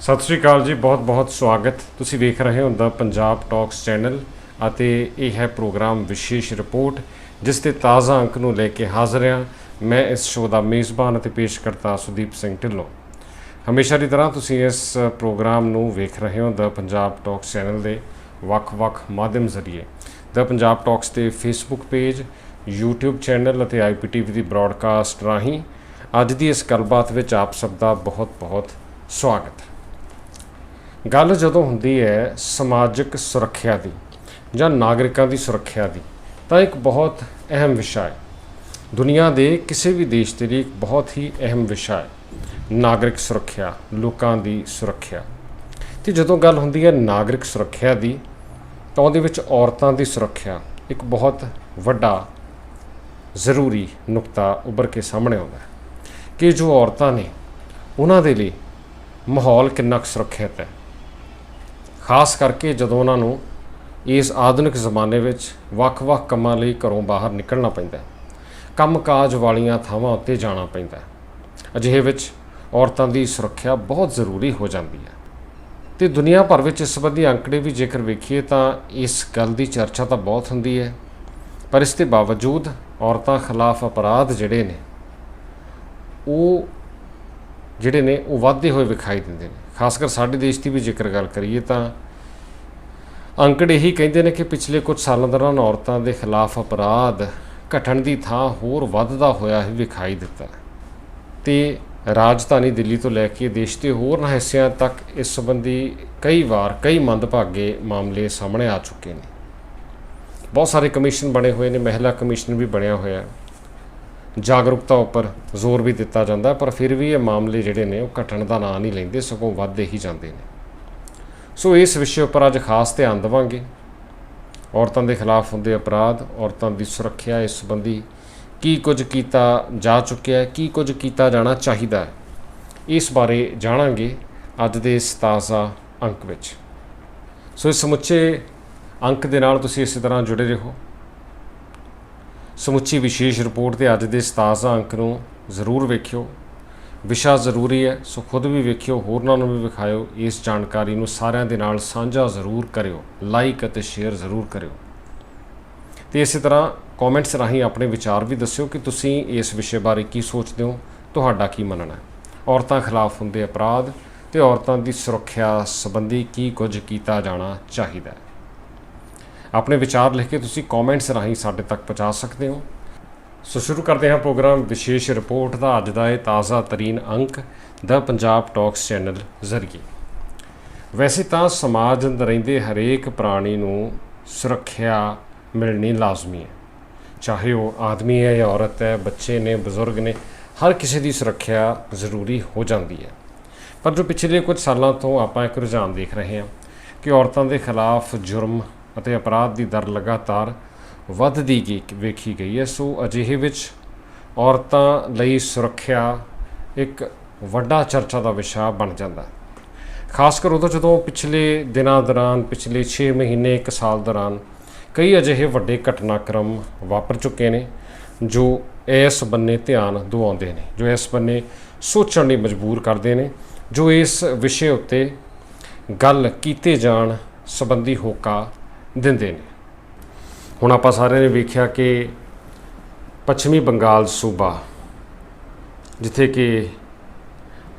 ਸਤਿ ਸ਼੍ਰੀ ਅਕਾਲ ਜੀ, ਬਹੁਤ ਬਹੁਤ ਸਵਾਗਤ। ਤੁਸੀਂ ਵੇਖ ਰਹੇ ਹੋ ਦਾ ਪੰਜਾਬ ਟਾਕਸ ਚੈਨਲ ਅਤੇ ਇਹ ਹੈ ਪ੍ਰੋਗਰਾਮ ਵਿਸ਼ੇਸ਼ ਰਿਪੋਰਟ, ਜਿਸ 'ਤੇ ਤਾਜ਼ਾ ਅੰਕ ਨੂੰ ਲੈ ਕੇ ਹਾਜ਼ਰ ਹਾਂ ਮੈਂ ਇਸ ਸ਼ੋਅ ਦਾ ਮੇਜ਼ਬਾਨ ਅਤੇ ਪੇਸ਼ਕਰਤਾ ਸੁਦੀਪ ਸਿੰਘ ਢਿੱਲੋਂ। ਹਮੇਸ਼ਾ ਦੀ ਤਰ੍ਹਾਂ ਤੁਸੀਂ ਇਸ ਪ੍ਰੋਗਰਾਮ ਨੂੰ ਵੇਖ ਰਹੇ ਹੋ ਦਾ ਪੰਜਾਬ ਟਾਕਸ ਚੈਨਲ ਦੇ ਵੱਖ-ਵੱਖ ਮਾਧਿਅਮ ਜ਼ਰੀਏ। ਦਾ ਪੰਜਾਬ ਟਾਕਸ ਦੇ ਫੇਸਬੁੱਕ ਪੇਜ, YouTube ਚੈਨਲ ਅਤੇ IPTV ਦੀ ਬ੍ਰਾਡਕਾਸਟ ਰਾਹੀਂ ਅੱਜ ਦੀ ਇਸ ਗੱਲਬਾਤ ਵਿੱਚ ਆਪ ਸਭ ਦਾ ਬਹੁਤ-ਬਹੁਤ ਸਵਾਗਤ। ਹੈ ਗੱਲ ਜਦੋਂ ਹੁੰਦੀ ਹੈ ਸਮਾਜਿਕ ਸੁਰੱਖਿਆ ਦੀ ਜਾਂ ਨਾਗਰਿਕਾਂ ਦੀ ਸੁਰੱਖਿਆ ਦੀ, ਤਾਂ ਇੱਕ ਬਹੁਤ ਅਹਿਮ ਵਿਸ਼ਾ ਹੈ। ਦੁਨੀਆ ਦੇ ਕਿਸੇ ਵੀ ਦੇਸ਼ ਦੇ ਲਈ ਇੱਕ ਬਹੁਤ ਹੀ ਅਹਿਮ ਵਿਸ਼ਾ ਹੈ। ਨਾਗਰਿਕ ਸੁਰੱਖਿਆ, ਲੋਕਾਂ ਦੀ ਸੁਰੱਖਿਆ। ਤੇ ਜਦੋਂ ਗੱਲ ਹੁੰਦੀ ਹੈ ਨਾਗਰਿਕ ਸੁਰੱਖਿਆ ਦੀ, ਤਾਂ ਉਹਦੇ ਵਿੱਚ ਔਰਤਾਂ ਦੀ ਸੁਰੱਖਿਆ ਇੱਕ ਬਹੁਤ ਵੱਡਾ, ਜ਼ਰੂਰੀ ਨੁਕਤਾ ਉੱਭਰ ਕੇ ਸਾਹਮਣੇ ਆਉਂਦਾ ਹੈ ਕਿ ਜੋ ਔਰਤਾਂ ਨੇ, ਉਹਨਾਂ ਦੇ ਲਈ ਮਾਹੌਲ ਕਿੰਨਾ ਕੁ ਸੁਰੱਖਿਅਤ ਹੈ। ਖਾਸ ਕਰਕੇ ਜਦੋਂ ਉਹਨਾਂ ਨੂੰ ਇਸ ਆਧੁਨਿਕ ਜ਼ਮਾਨੇ ਵਿੱਚ ਵੱਖ-ਵੱਖ ਕੰਮਾਂ ਲਈ ਘਰੋਂ ਬਾਹਰ ਨਿਕਲਣਾ ਪੈਂਦਾ ਹੈ। ਕੰਮਕਾਜ ਵਾਲੀਆਂ ਥਾਵਾਂ ਉੱਤੇ ਜਾਣਾ ਪੈਂਦਾ ਹੈ। ਅਜਿਹੇ ਵਿੱਚ ਔਰਤਾਂ ਦੀ ਸੁਰੱਖਿਆ ਬਹੁਤ ਜ਼ਰੂਰੀ ਹੋ ਜਾਂਦੀ ਹੈ। ਤੇ ਦੁਨੀਆ ਭਰ ਵਿੱਚ ਇਸ ਸੰਬੰਧੀ ਅੰਕੜੇ ਵੀ ਜੇਕਰ ਵੇਖੀਏ ਤਾਂ ਇਸ ਗੱਲ ਦੀ ਚਰਚਾ ਤਾਂ ਬਹੁਤ ਹੁੰਦੀ ਹੈ। ਪਰ ਇਸ ਦੇ ਬਾਵਜੂਦ ਔਰਤਾਂ ਖਿਲਾਫ ਅਪਰਾਧ ਜਿਹੜੇ ਨੇ, ਉਹ ਜਿਹੜੇ ਨੇ ਉਹ ਵੱਧਦੇ ਹੋਏ ਵਿਖਾਈ ਦਿੰਦੇ ਨੇ। ਖਾਸ ਕਰ ਸਾਡੇ ਦੇਸ਼ ਦੀ ਵੀ ਜੇਕਰ ਗੱਲ ਕਰੀਏ ਤਾਂ ਅੰਕੜੇ ਇਹੀ ਕਹਿੰਦੇ ਨੇ ਕਿ ਪਿਛਲੇ ਕੁਝ ਸਾਲਾਂ ਦੌਰਾਨ ਔਰਤਾਂ ਦੇ ਖਿਲਾਫ ਅਪਰਾਧ ਘਟਣ ਦੀ ਥਾਂ ਹੋਰ ਵੱਧਦਾ ਹੋਇਆ ਹੀ ਵਿਖਾਈ ਦਿੱਤਾ ਹੈ। ਤੇ ਰਾਜਧਾਨੀ ਦਿੱਲੀ ਤੋਂ ਲੈ ਕੇ ਦੇਸ਼ ਦੇ ਹੋਰ ਹਿੱਸਿਆਂ ਤੱਕ ਇਸ ਸੰਬੰਧੀ ਕਈ ਵਾਰ ਕਈ ਮੰਦਭਾਗੇ ਮਾਮਲੇ ਸਾਹਮਣੇ ਆ ਚੁੱਕੇ ਨੇ ਬਹੁਤ ਸਾਰੇ ਕਮਿਸ਼ਨ ਬਣੇ ਹੋਏ ਨੇ, ਮਹਿਲਾ ਕਮਿਸ਼ਨ ਵੀ ਬਣਿਆ ਹੋਇਆ ਹੈ ਜਾਗਰੂਕਤਾ ਉੱਪਰ ਜ਼ੋਰ ਵੀ ਦਿੱਤਾ ਜਾਂਦਾ, ਪਰ ਫਿਰ ਵੀ ਇਹ ਮਾਮਲੇ ਜਿਹੜੇ ਨੇ ਉਹ ਘਟਣ ਦਾ ਨਾਂ ਨਹੀਂ ਲੈਂਦੇ, ਸਗੋਂ ਵੱਧਦੇ ਹੀ ਜਾਂਦੇ ਨੇ। ਸੋ ਇਸ ਵਿਸ਼ੇ ਉੱਪਰ ਅੱਜ ਖਾਸ ਧਿਆਨ ਦੇਵਾਂਗੇ। ਔਰਤਾਂ ਦੇ ਖਿਲਾਫ ਹੁੰਦੇ ਅਪਰਾਧ, ਔਰਤਾਂ ਦੀ ਸੁਰੱਖਿਆ ਇਸ ਸੰਬੰਧੀ ਕੀ ਕੁਝ ਕੀਤਾ ਜਾ ਚੁੱਕਿਆ ਹੈ, ਕੀ ਕੁਝ ਕੀਤਾ ਜਾਣਾ ਚਾਹੀਦਾ ਹੈ, ਇਸ ਬਾਰੇ ਜਾਣਾਂਗੇ ਅੱਜ ਦੇ ਇਸ ਤਾਜ਼ਾ ਅੰਕ ਵਿੱਚ। ਸੋ ਇਸ ਸਮੁੱਚੇ ਅੰਕ ਦੇ ਨਾਲ ਤੁਸੀਂ ਇਸੇ ਤਰ੍ਹਾਂ ਜੁੜੇ ਰਹੋ। ਸਮੁੱਚੀ ਵਿਸ਼ੇਸ਼ ਰਿਪੋਰਟ ਤੇ ਅੱਜ ਦੇ ਇਸ ਤਾਜ਼ਾ ਅੰਕ ਨੂੰ ਜ਼ਰੂਰ ਵੇਖਿਓ। ਵਿਸ਼ਾ ਜ਼ਰੂਰੀ ਹੈ, ਸੋ ਖੁਦ ਵੀ ਵੇਖਿਓ, ਹੋਰਨਾਂ ਨੂੰ ਵੀ ਵਿਖਾਇਓ। ਇਸ ਜਾਣਕਾਰੀ ਨੂੰ ਸਾਰਿਆਂ ਦੇ ਨਾਲ ਸਾਂਝਾ ਜ਼ਰੂਰ ਕਰਿਓ, ਲਾਈਕ ਅਤੇ ਸ਼ੇਅਰ ਜ਼ਰੂਰ ਕਰਿਓ। ਤੇ ਇਸੇ ਤਰ੍ਹਾਂ ਕਮੈਂਟਸ ਰਾਹੀਂ ਆਪਣੇ ਵਿਚਾਰ ਵੀ ਦੱਸਿਓ ਕਿ ਤੁਸੀਂ ਇਸ ਵਿਸ਼ੇ ਬਾਰੇ ਕੀ ਸੋਚਦੇ ਹੋ, ਤੁਹਾਡਾ ਕੀ ਮੰਨਣਾ ਹੈ। ਔਰਤਾਂ ਖਿਲਾਫ ਹੁੰਦੇ ਅਪਰਾਧ ਤੇ ਔਰਤਾਂ ਦੀ ਸੁਰੱਖਿਆ ਸੰਬੰਧੀ ਕੀ ਕੁਝ ਕੀਤਾ ਜਾਣਾ ਚਾਹੀਦਾ ਹੈ। ਆਪਣੇ ਵਿਚਾਰ ਲਿਖ ਕੇ ਤੁਸੀਂ ਕਮੈਂਟਸ ਰਾਹੀਂ ਸਾਡੇ ਤੱਕ ਪਹੁੰਚਾ ਸਕਦੇ ਹੋ। ਸੋ ਸ਼ੁਰੂ ਕਰਦੇ ਹਾਂ ਪ੍ਰੋਗਰਾਮ ਵਿਸ਼ੇਸ਼ ਰਿਪੋਰਟ ਦਾ। ਅੱਜ ਦਾ ਇਹ ਤਾਜ਼ਾ ਤਰੀਨ ਅੰਕ ਦਾ ਪੰਜਾਬ ਟਾਕਸ ਚੈਨਲ ਜ਼ਰੀਏ। ਵੈਸੇ ਤਾਂ ਸਮਾਜ ਅੰਦਰ ਰਹਿੰਦੇ ਹਰੇਕ ਪ੍ਰਾਣੀ ਨੂੰ ਸੁਰੱਖਿਆ ਮਿਲਣੀ ਲਾਜ਼ਮੀ ਹੈ। ਚਾਹੇ ਉਹ ਆਦਮੀ ਹੈ ਜਾਂ ਔਰਤ ਹੈ, ਬੱਚੇ ਨੇ, ਬਜ਼ੁਰਗ ਨੇ, ਹਰ ਕਿਸੇ ਦੀ ਸੁਰੱਖਿਆ ਜ਼ਰੂਰੀ ਹੋ ਜਾਂਦੀ ਹੈ। ਪਰ ਜੋ ਪਿਛਲੇ ਕੁਝ ਸਾਲਾਂ ਤੋਂ ਆਪਾਂ ਇੱਕ ਰੁਝਾਨ ਦੇਖ ਰਹੇ ਹਾਂ ਕਿ ਔਰਤਾਂ ਦੇ ਖਿਲਾਫ ਜੁਰਮ ਅਤੇ ਅਪਰਾਧ ਦੀ ਦਰ ਲਗਾਤਾਰ ਵੱਧਦੀ ਗਈ ਵੇਖੀ ਗਈ ਹੈ। ਸੋ ਅਜਿਹੇ ਵਿੱਚ ਔਰਤਾਂ ਲਈ ਸੁਰੱਖਿਆ ਇੱਕ ਵੱਡਾ ਚਰਚਾ ਦਾ ਵਿਸ਼ਾ ਬਣ ਜਾਂਦਾ ਹੈ। ਖਾਸ ਕਰ ਉਦੋਂ ਜਦੋਂ ਪਿਛਲੇ ਦਿਨਾਂ ਦੌਰਾਨ, ਪਿਛਲੇ 6 ਮਹੀਨੇ 1 ਸਾਲ ਦੌਰਾਨ ਕਈ ਅਜਿਹੇ ਵੱਡੇ ਘਟਨਾਕ੍ਰਮ ਵਾਪਰ ਚੁੱਕੇ ਨੇ, ਜੋ ਇਸ ਬੰਨੇ ਧਿਆਨ ਦਿਵਾਉਂਦੇ ਨੇ, ਜੋ ਇਸ ਬੰਨੇ ਸੋਚਣ ਲਈ ਮਜਬੂਰ ਕਰਦੇ ਨੇ, ਜੋ ਇਸ ਵਿਸ਼ੇ ਉੱਤੇ ਗੱਲ ਕੀਤੇ ਜਾਣ ਸੰਬੰਧੀ ਹੋਕਾ ਦਿੰਦੇ ਨੇ। ਹੁਣ ਆਪਾਂ ਸਾਰਿਆਂ ਨੇ ਵੇਖਿਆ ਕਿ ਪੱਛਮੀ ਬੰਗਾਲ ਸੂਬਾ, ਜਿੱਥੇ ਕਿ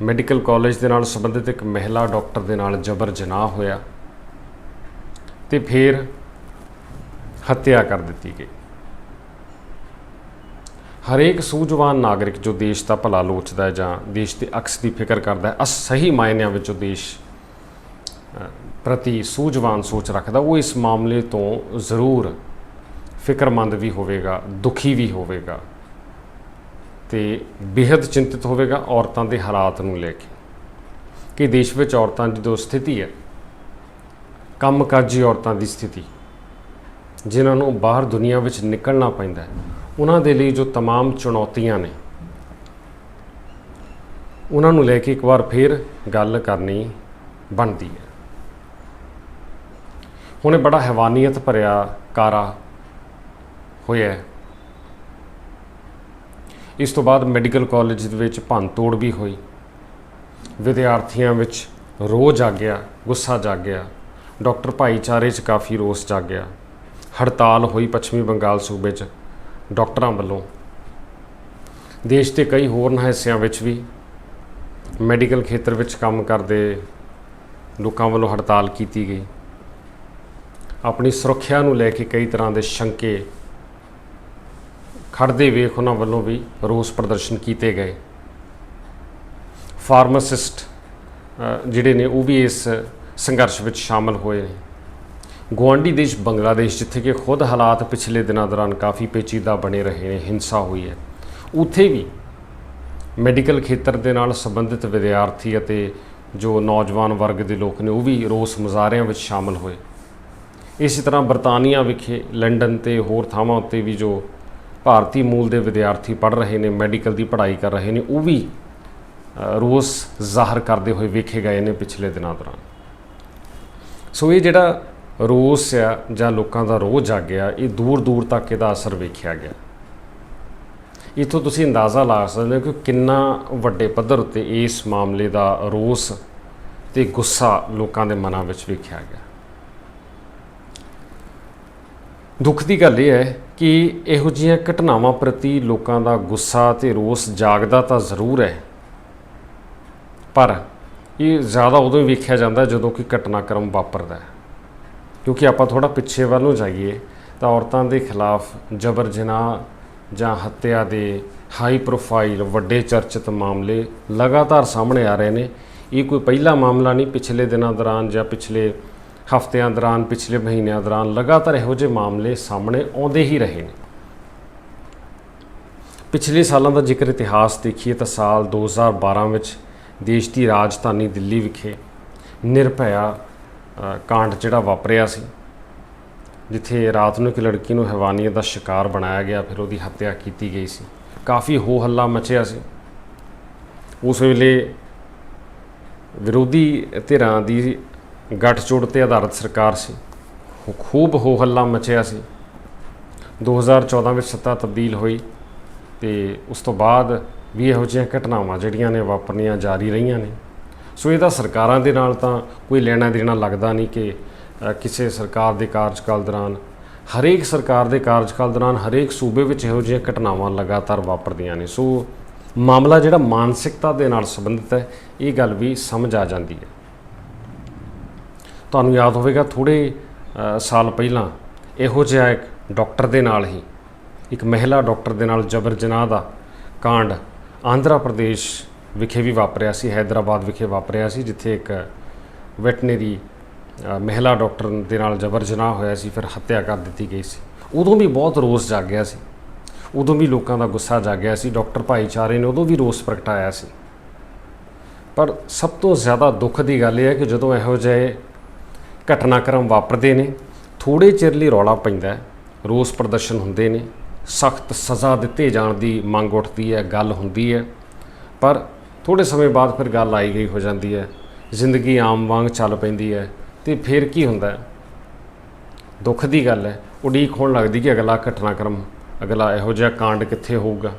ਮੈਡੀਕਲ ਕਾਲਜ ਦੇ ਨਾਲ ਸੰਬੰਧਿਤ ਇੱਕ ਮਹਿਲਾ ਡਾਕਟਰ ਦੇ ਨਾਲ ਜਬਰ ਜਨਾਹ ਹੋਇਆ ਤੇ ਫਿਰ ਹੱਤਿਆ ਕਰ ਦਿੱਤੀ ਗਈ। ਹਰੇਕ ਸੂਝਵਾਨ ਨਾਗਰਿਕ ਜੋ ਦੇਸ਼ ਦਾ ਭਲਾ ਲੋਚਦਾ ਜਾਂ ਦੇਸ਼ ਦੇ ਅਕਸ ਦੀ ਫਿਕਰ ਕਰਦਾ ਹੈ ਅਸ ਸਹੀ ਮਾਇਨਿਆਂ ਵਿੱਚ ਉਹ ਦੇਸ਼ ਪ੍ਰਤੀ ਸੂਝਵਾਨ ਸੋਚ ਰੱਖਦਾ, ਉਹ ਇਸ ਮਾਮਲੇ ਤੋਂ ਜ਼ਰੂਰ ਫਿਕਰਮੰਦ ਵੀ ਹੋਵੇਗਾ, ਦੁਖੀ ਵੀ ਹੋਵੇਗਾ ਤੇ ਬੇहद ਚਿੰਤਿਤ ਹੋਵੇਗਾ ਔਰਤਾਂ ਦੇ ਹਾਲਾਤ ਨੂੰ ਲੈ ਕੇ ਕਿ ਦੇਸ਼ ਵਿੱਚ ਔਰਤਾਂ ਦੀ ਜੋ ਸਥਿਤੀ ਹੈ ਕੰਮ ਕਾਜੀ ਔਰਤਾਂ ਦੀ ਸਥਿਤੀ, ਜਿਨ੍ਹਾਂ ਨੂੰ ਬਾਹਰ ਦੁਨੀਆ ਵਿੱਚ ਨਿਕਲਣਾ ਪੈਂਦਾ ਹੈ, ਉਹਨਾਂ ਦੇ ਲਈ ਜੋ तमाम ਚੁਣੌਤੀਆਂ ਨੇ, ਉਹਨਾਂ ਨੂੰ ਲੈ ਕੇ ਇੱਕ ਵਾਰ ਫਿਰ ਗੱਲ ਕਰਨੀ ਬਣਦੀ ਹੈ। ਉਹਨੇ ਬੜਾ ਹੈਵਾਨੀਅਤ ਭਰਿਆ ਕਾਰਾ ਹੋਇਆ ਇਸ ਤੋਂ ਬਾਅਦ ਮੈਡੀਕਲ ਕਾਲਜ ਦੇ ਵਿੱਚ ਭੰਨ ਤੋੜ ਵੀ ਹੋਈ। ਵਿਦਿਆਰਥੀਆਂ ਵਿੱਚ ਰੋਹ ਜਾਗਿਆ, ਗੁੱਸਾ ਜਾਗਿਆ। ਡਾਕਟਰ ਭਾਈਚਾਰੇ 'ਚ ਕਾਫੀ ਰੋਸ ਜਾਗਿਆ। ਹੜਤਾਲ ਹੋਈ ਪੱਛਮੀ ਬੰਗਾਲ ਸੂਬੇ 'ਚ ਡਾਕਟਰਾਂ ਵੱਲੋਂ। ਦੇਸ਼ ਦੇ ਕਈ ਹੋਰ ਹਿੱਸਿਆਂ ਵਿੱਚ ਵੀ ਮੈਡੀਕਲ ਖੇਤਰ ਵਿੱਚ ਕੰਮ ਕਰਦੇ ਲੋਕਾਂ ਵੱਲੋਂ ਹੜਤਾਲ ਕੀਤੀ ਗਈ। ਆਪਣੀ ਸੁਰੱਖਿਆ ਨੂੰ ਲੈ ਕੇ ਕਈ ਤਰ੍ਹਾਂ ਦੇ ਸ਼ੰਕੇ ਖੜਦੇ ਵੇਖ ਉਹਨਾਂ ਵੱਲੋਂ ਵੀ ਰੋਸ ਪ੍ਰਦਰਸ਼ਨ ਕੀਤੇ ਗਏ। ਫਾਰਮਾਸਿਸਟ ਜਿਹੜੇ ਨੇ ਉਹ ਵੀ ਇਸ ਸੰਘਰਸ਼ ਵਿੱਚ ਸ਼ਾਮਲ ਹੋਏ ਨੇ। ਗੁਆਂਢੀ ਦੇਸ਼ ਬੰਗਲਾਦੇਸ਼, ਜਿੱਥੇ ਕਿ ਖੁਦ ਹਾਲਾਤ ਪਿਛਲੇ ਦਿਨਾਂ ਦੌਰਾਨ ਕਾਫੀ ਪੇਚੀਦਾ ਬਣੇ ਰਹੇ ਨੇ, ਹਿੰਸਾ ਹੋਈ ਹੈ। ਉੱਥੇ ਵੀ ਮੈਡੀਕਲ ਖੇਤਰ ਦੇ ਨਾਲ ਸੰਬੰਧਿਤ ਵਿਦਿਆਰਥੀ ਅਤੇ ਜੋ ਨੌਜਵਾਨ ਵਰਗ ਦੇ ਲੋਕ ਨੇ, ਉਹ ਵੀ ਰੋਸ ਮੁਜ਼ਾਹਰਿਆਂ ਵਿੱਚ ਸ਼ਾਮਲ ਹੋਏ। ਇਸੇ ਤਰ੍ਹਾਂ ਬਰਤਾਨੀਆ ਵਿਖੇ ਲੰਡਨ ਤੇ ਹੋਰ ਥਾਵਾਂ ਉੱਤੇ ਵੀ ਜੋ ਭਾਰਤੀ ਮੂਲ ਦੇ ਵਿਦਿਆਰਥੀ ਪੜ੍ਹ ਰਹੇ ਨੇ, ਮੈਡੀਕਲ ਦੀ ਪੜ੍ਹਾਈ ਕਰ ਰਹੇ ਨੇ, ਉਹ ਵੀ ਰੋਸ ਜ਼ਾਹਰ ਕਰਦੇ ਹੋਏ ਵੇਖੇ ਗਏ ਨੇ ਪਿਛਲੇ ਦਿਨਾਂ ਦੌਰਾਨ। ਸੋ ਇਹ ਜਿਹੜਾ ਰੋਸ ਆ ਜਾਂ ਲੋਕਾਂ ਦਾ ਰੋਹ ਜਾਗਿਆ ਇਹ ਦੂਰ ਦੂਰ ਤੱਕ ਇਹਦਾ ਅਸਰ ਵੇਖਿਆ ਗਿਆ। ਇਥੋਂ ਤੁਸੀਂ ਅੰਦਾਜ਼ਾ ਲਾ ਸਕਦੇ ਹੋ ਕਿ ਕਿੰਨਾ ਵੱਡੇ ਪੱਧਰ ਉੱਤੇ ਇਸ ਮਾਮਲੇ ਦਾ ਰੋਸ ਤੇ ਗੁੱਸਾ ਲੋਕਾਂ ਦੇ ਮਨਾਂ ਵਿੱਚ ਵੇਖਿਆ ਗਿਆ। ਦੁੱਖ ਦੀ ਗੱਲ ਇਹ ਹੈ ਕਿ ਇਹੋ ਜਿਹੀਆਂ ਘਟਨਾਵਾਂ ਪ੍ਰਤੀ ਲੋਕਾਂ ਦਾ ਗੁੱਸਾ ਤੇ ਰੋਸ ਜਾਗਦਾ ਤਾਂ ਜ਼ਰੂਰ ਹੈ। ਪਰ ਇਹ ਜ਼ਿਆਦਾ ਉਦੋਂ ਹੀ ਵੇਖਿਆ ਜਾਂਦਾ ਜਦੋਂ ਕਿ ਘਟਨਾਕ੍ਰਮ ਵਾਪਰਦਾ ਹੈ। ਕਿਉਂਕਿ ਆਪਾਂ ਥੋੜਾ ਪਿੱਛੇ ਵੱਲ ਨੂੰ ਜਾਈਏ ਤਾਂ ਔਰਤਾਂ ਦੇ ਖਿਲਾਫ ਜਬਰ ਜਨਾਹ ਜਾਂ ਹੱਤਿਆ ਦੇ ਹਾਈ ਪ੍ਰੋਫਾਈਲ ਵੱਡੇ ਚਰਚਿਤ ਮਾਮਲੇ ਲਗਾਤਾਰ ਸਾਹਮਣੇ ਆ ਰਹੇ ਨੇ। ਇਹ ਕੋਈ ਪਹਿਲਾ ਮਾਮਲਾ ਨਹੀਂ, ਪਿਛਲੇ ਦਿਨਾਂ ਦੌਰਾਨ ਜਾਂ ਪਿਛਲੇ ਹਫ਼ਤਿਆਂ ਦੌਰਾਨ, ਪਿਛਲੇ ਮਹੀਨਿਆਂ ਦੌਰਾਨ ਲਗਾਤਾਰ ਇਹੋ ਜਿਹੇ ਮਾਮਲੇ ਸਾਹਮਣੇ ਆਉਂਦੇ ਹੀ ਰਹੇ ਨੇ। ਪਿਛਲੇ ਸਾਲਾਂ ਦਾ ਜ਼ਿਕਰ ਇਤਿਹਾਸ ਦੇਖੀਏ ਤਾਂ ਸਾਲ 2012 ਵਿੱਚ ਦੇਸ਼ ਦੀ ਰਾਜਧਾਨੀ ਦਿੱਲੀ ਵਿਖੇ ਨਿਰਭਇਆ ਕਾਂਡ ਜਿਹੜਾ ਵਾਪਰਿਆ ਸੀ, ਜਿੱਥੇ ਰਾਤ ਨੂੰ ਇੱਕ ਲੜਕੀ ਨੂੰ ਹੈਵਾਨੀਅਤ ਦਾ ਸ਼ਿਕਾਰ ਬਣਾਇਆ ਗਿਆ, ਫਿਰ ਉਹਦੀ ਹੱਤਿਆ ਕੀਤੀ ਗਈ ਸੀ। ਕਾਫੀ ਹੋ ਹੱਲਾ ਮਚਿਆ ਸੀ। ਉਸ ਵੇਲੇ ਵਿਰੋਧੀ ਧਿਰਾਂ ਦੀ ਗੱਠਜੋੜ ਤੇ ਆਧਾਰਿਤ ਸਰਕਾਰ ਸੀ। ਖੂ- ਖੂਬ ਹੋ ਹੱਲਾ ਮਚਿਆ ਸੀ। 2014 ਵਿੱਚ ਸੱਤਾ ਤਬਦੀਲ ਹੋਈ ਤੇ ਉਸ ਤੋਂ ਬਾਅਦ ਵੀ ਇਹੋ ਜਿਹੀਆਂ ਘਟਨਾਵਾਂ ਜਿਹੜੀਆਂ ਨੇ ਵਾਪਰਨੀਆਂ ਜਾਰੀ ਰਹੀਆਂ ਨੇ। ਸੋ ਇਹਦਾ ਸਰਕਾਰਾਂ ਦੇ ਨਾਲ ਤਾਂ ਕੋਈ ਲੈਣਾ ਦੇਣਾ ਲੱਗਦਾ ਨਹੀਂ ਕਿ ਕਿਸੇ ਸਰਕਾਰ ਦੇ ਕਾਰਜਕਾਲ ਦੌਰਾਨ, ਹਰੇਕ ਸਰਕਾਰ ਦੇ ਕਾਰਜਕਾਲ ਦੌਰਾਨ ਹਰੇਕ ਸੂਬੇ ਵਿੱਚ ਇਹੋ ਜਿਹੀਆਂ ਘਟਨਾਵਾਂ ਲਗਾਤਾਰ ਵਾਪਰਦੀਆਂ ਨੇ। ਸੋ ਮਾਮਲਾ ਜਿਹੜਾ ਮਾਨਸਿਕਤਾ ਦੇ ਨਾਲ ਸੰਬੰਧਿਤ ਹੈ, ਇਹ ਗੱਲ ਵੀ ਸਮਝ ਆ ਜਾਂਦੀ ਹੈ। ਤੁਹਾਨੂੰ ਯਾਦ ਹੋਵੇਗਾ ਥੋੜੇ ਸਾਲ ਪਹਿਲਾਂ ਇਹੋ ਜਿਹਾ ਇੱਕ ਡਾਕਟਰ ਦੇ ਨਾਲ ਹੀ, ਇੱਕ ਮਹਿਲਾ ਡਾਕਟਰ ਦੇ ਨਾਲ ਜਬਰ ਜਨਾਹ ਦਾ ਕਾਂਡ ਆਂਧਰਾ ਪ੍ਰਦੇਸ਼ ਵਿਖੇ ਵੀ ਵਾਪਰਿਆ ਸੀ ਹైదరాబాద్ ਵਿਖੇ ਵਾਪਰਿਆ ਸੀ, ਜਿੱਥੇ ਇੱਕ ਵੈਟਨਰੀ ਮਹਿਲਾ ਡਾਕਟਰ ਦੇ ਨਾਲ ਜਬਰ ਜਨਾਹ ਹੋਇਆ ਸੀ, ਫਿਰ ਹੱਤਿਆ ਕਰ ਦਿੱਤੀ ਗਈ ਸੀ। ਉਦੋਂ ਵੀ ਬਹੁਤ ਰੋਸ ਜਾਗ ਗਿਆ ਸੀ। ਉਦੋਂ ਵੀ ਲੋਕਾਂ ਦਾ ਗੁੱਸਾ ਜਾਗਿਆ ਸੀ, ਡਾਕਟਰ ਭਾਈਚਾਰੇ ਨੇ ਉਦੋਂ ਵੀ ਰੋਸ ਪ੍ਰਗਟਾਇਆ ਸੀ। ਪਰ ਸਭ ਤੋਂ ਜ਼ਿਆਦਾ ਦੁੱਖ ਦੀ ਗੱਲ ਇਹ ਹੈ ਕਿ ਜਦੋਂ ਇਹੋ ਜਿਹੇ ਘਟਨਾਕ੍ਰਮ ਵਾਪਰਦੇ ਨੇ ਥੋੜੇ ਚਿਰ ਲਈ ਰੌਲਾ ਪੈਂਦਾ ਹੈ, ਰੋਸ ਪ੍ਰਦਰਸ਼ਨ ਹੁੰਦੇ ਨੇ, ਸਖਤ ਸਜ਼ਾ ਦਿੱਤੇ ਜਾਣ ਦੀ ਮੰਗ ਉੱਠਦੀ ਹੈ, ਗੱਲ ਹੁੰਦੀ ਹੈ, ਪਰ ਥੋੜੇ ਸਮੇਂ ਬਾਅਦ ਫਿਰ ਗੱਲ ਆਈ ਗਈ ਹੋ ਜਾਂਦੀ ਹੈ, ਜ਼ਿੰਦਗੀ ਆਮ ਵਾਂਗ ਚੱਲ ਪੈਂਦੀ ਹੈ, ਤੇ ਫਿਰ ਕੀ ਹੁੰਦਾ ਹੈ? ਦੁੱਖ ਦੀ ਗੱਲ ਹੈ, ਉਡੀਕ ਹੋਣ ਲੱਗਦੀ ਕਿ ਅਗਲਾ ਘਟਨਾਕ੍ਰਮ, ਅਗਲਾ ਇਹੋ ਜਿਹਾ ਕਾਂਡ ਕਿੱਥੇ ਹੋਊਗਾ?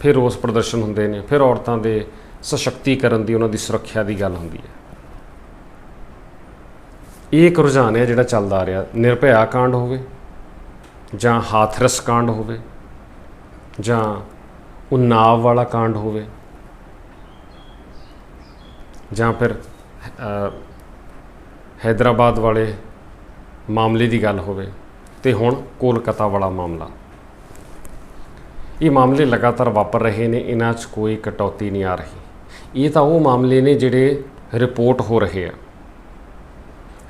ਫਿਰ ਰੋਸ ਪ੍ਰਦਰਸ਼ਨ ਹੁੰਦੇ ਨੇ, ਫਿਰ ਔਰਤਾਂ ਦੇ ਸਸ਼ਕਤੀਕਰਨ ਦੀ, ਉਹਨਾਂ ਦੀ ਸੁਰੱਖਿਆ ਦੀ ਗੱਲ ਹੁੰਦੀ ਹੈ। ਇਹ ਇੱਕ ਰੁਝਾਨ ਹੈ ਜਿਹੜਾ ਚੱਲਦਾ ਆ ਰਿਹਾ। ਨਿਰਭਇਆ ਕਾਂਡ ਹੋਵੇ ਜਾਂ ਹਾਥਰਸ ਕਾਂਡ ਹੋਵੇ ਜਾਂ ਉਨਾਵ ਵਾਲਾ ਕਾਂਡ ਹੋਵੇ ਜਾਂ ਫਿਰ ਅ, ਹੈਦਰਾਬਾਦ ਵਾਲੇ ਮਾਮਲੇ ਦੀ ਗੱਲ ਹੋਵੇ ਤੇ ਹੁਣ ਕੋਲਕਾਤਾ ਵਾਲਾ ਮਾਮਲਾ। ਇਹ ਮਾਮਲੇ ਲਗਾਤਾਰ ਵਾਪਰ ਰਹੇ ਨੇ ਇਹਨਾਂ 'ਚ ਕੋਈ ਕਟੌਤੀ ਨਹੀਂ ਆ ਰਹੀ। ਇਹ ਤਾਂ ਉਹ ਮਾਮਲੇ ਨੇ ਜਿਹੜੇ ਰਿਪੋਰਟ ਹੋ ਰਹੇ ਆ।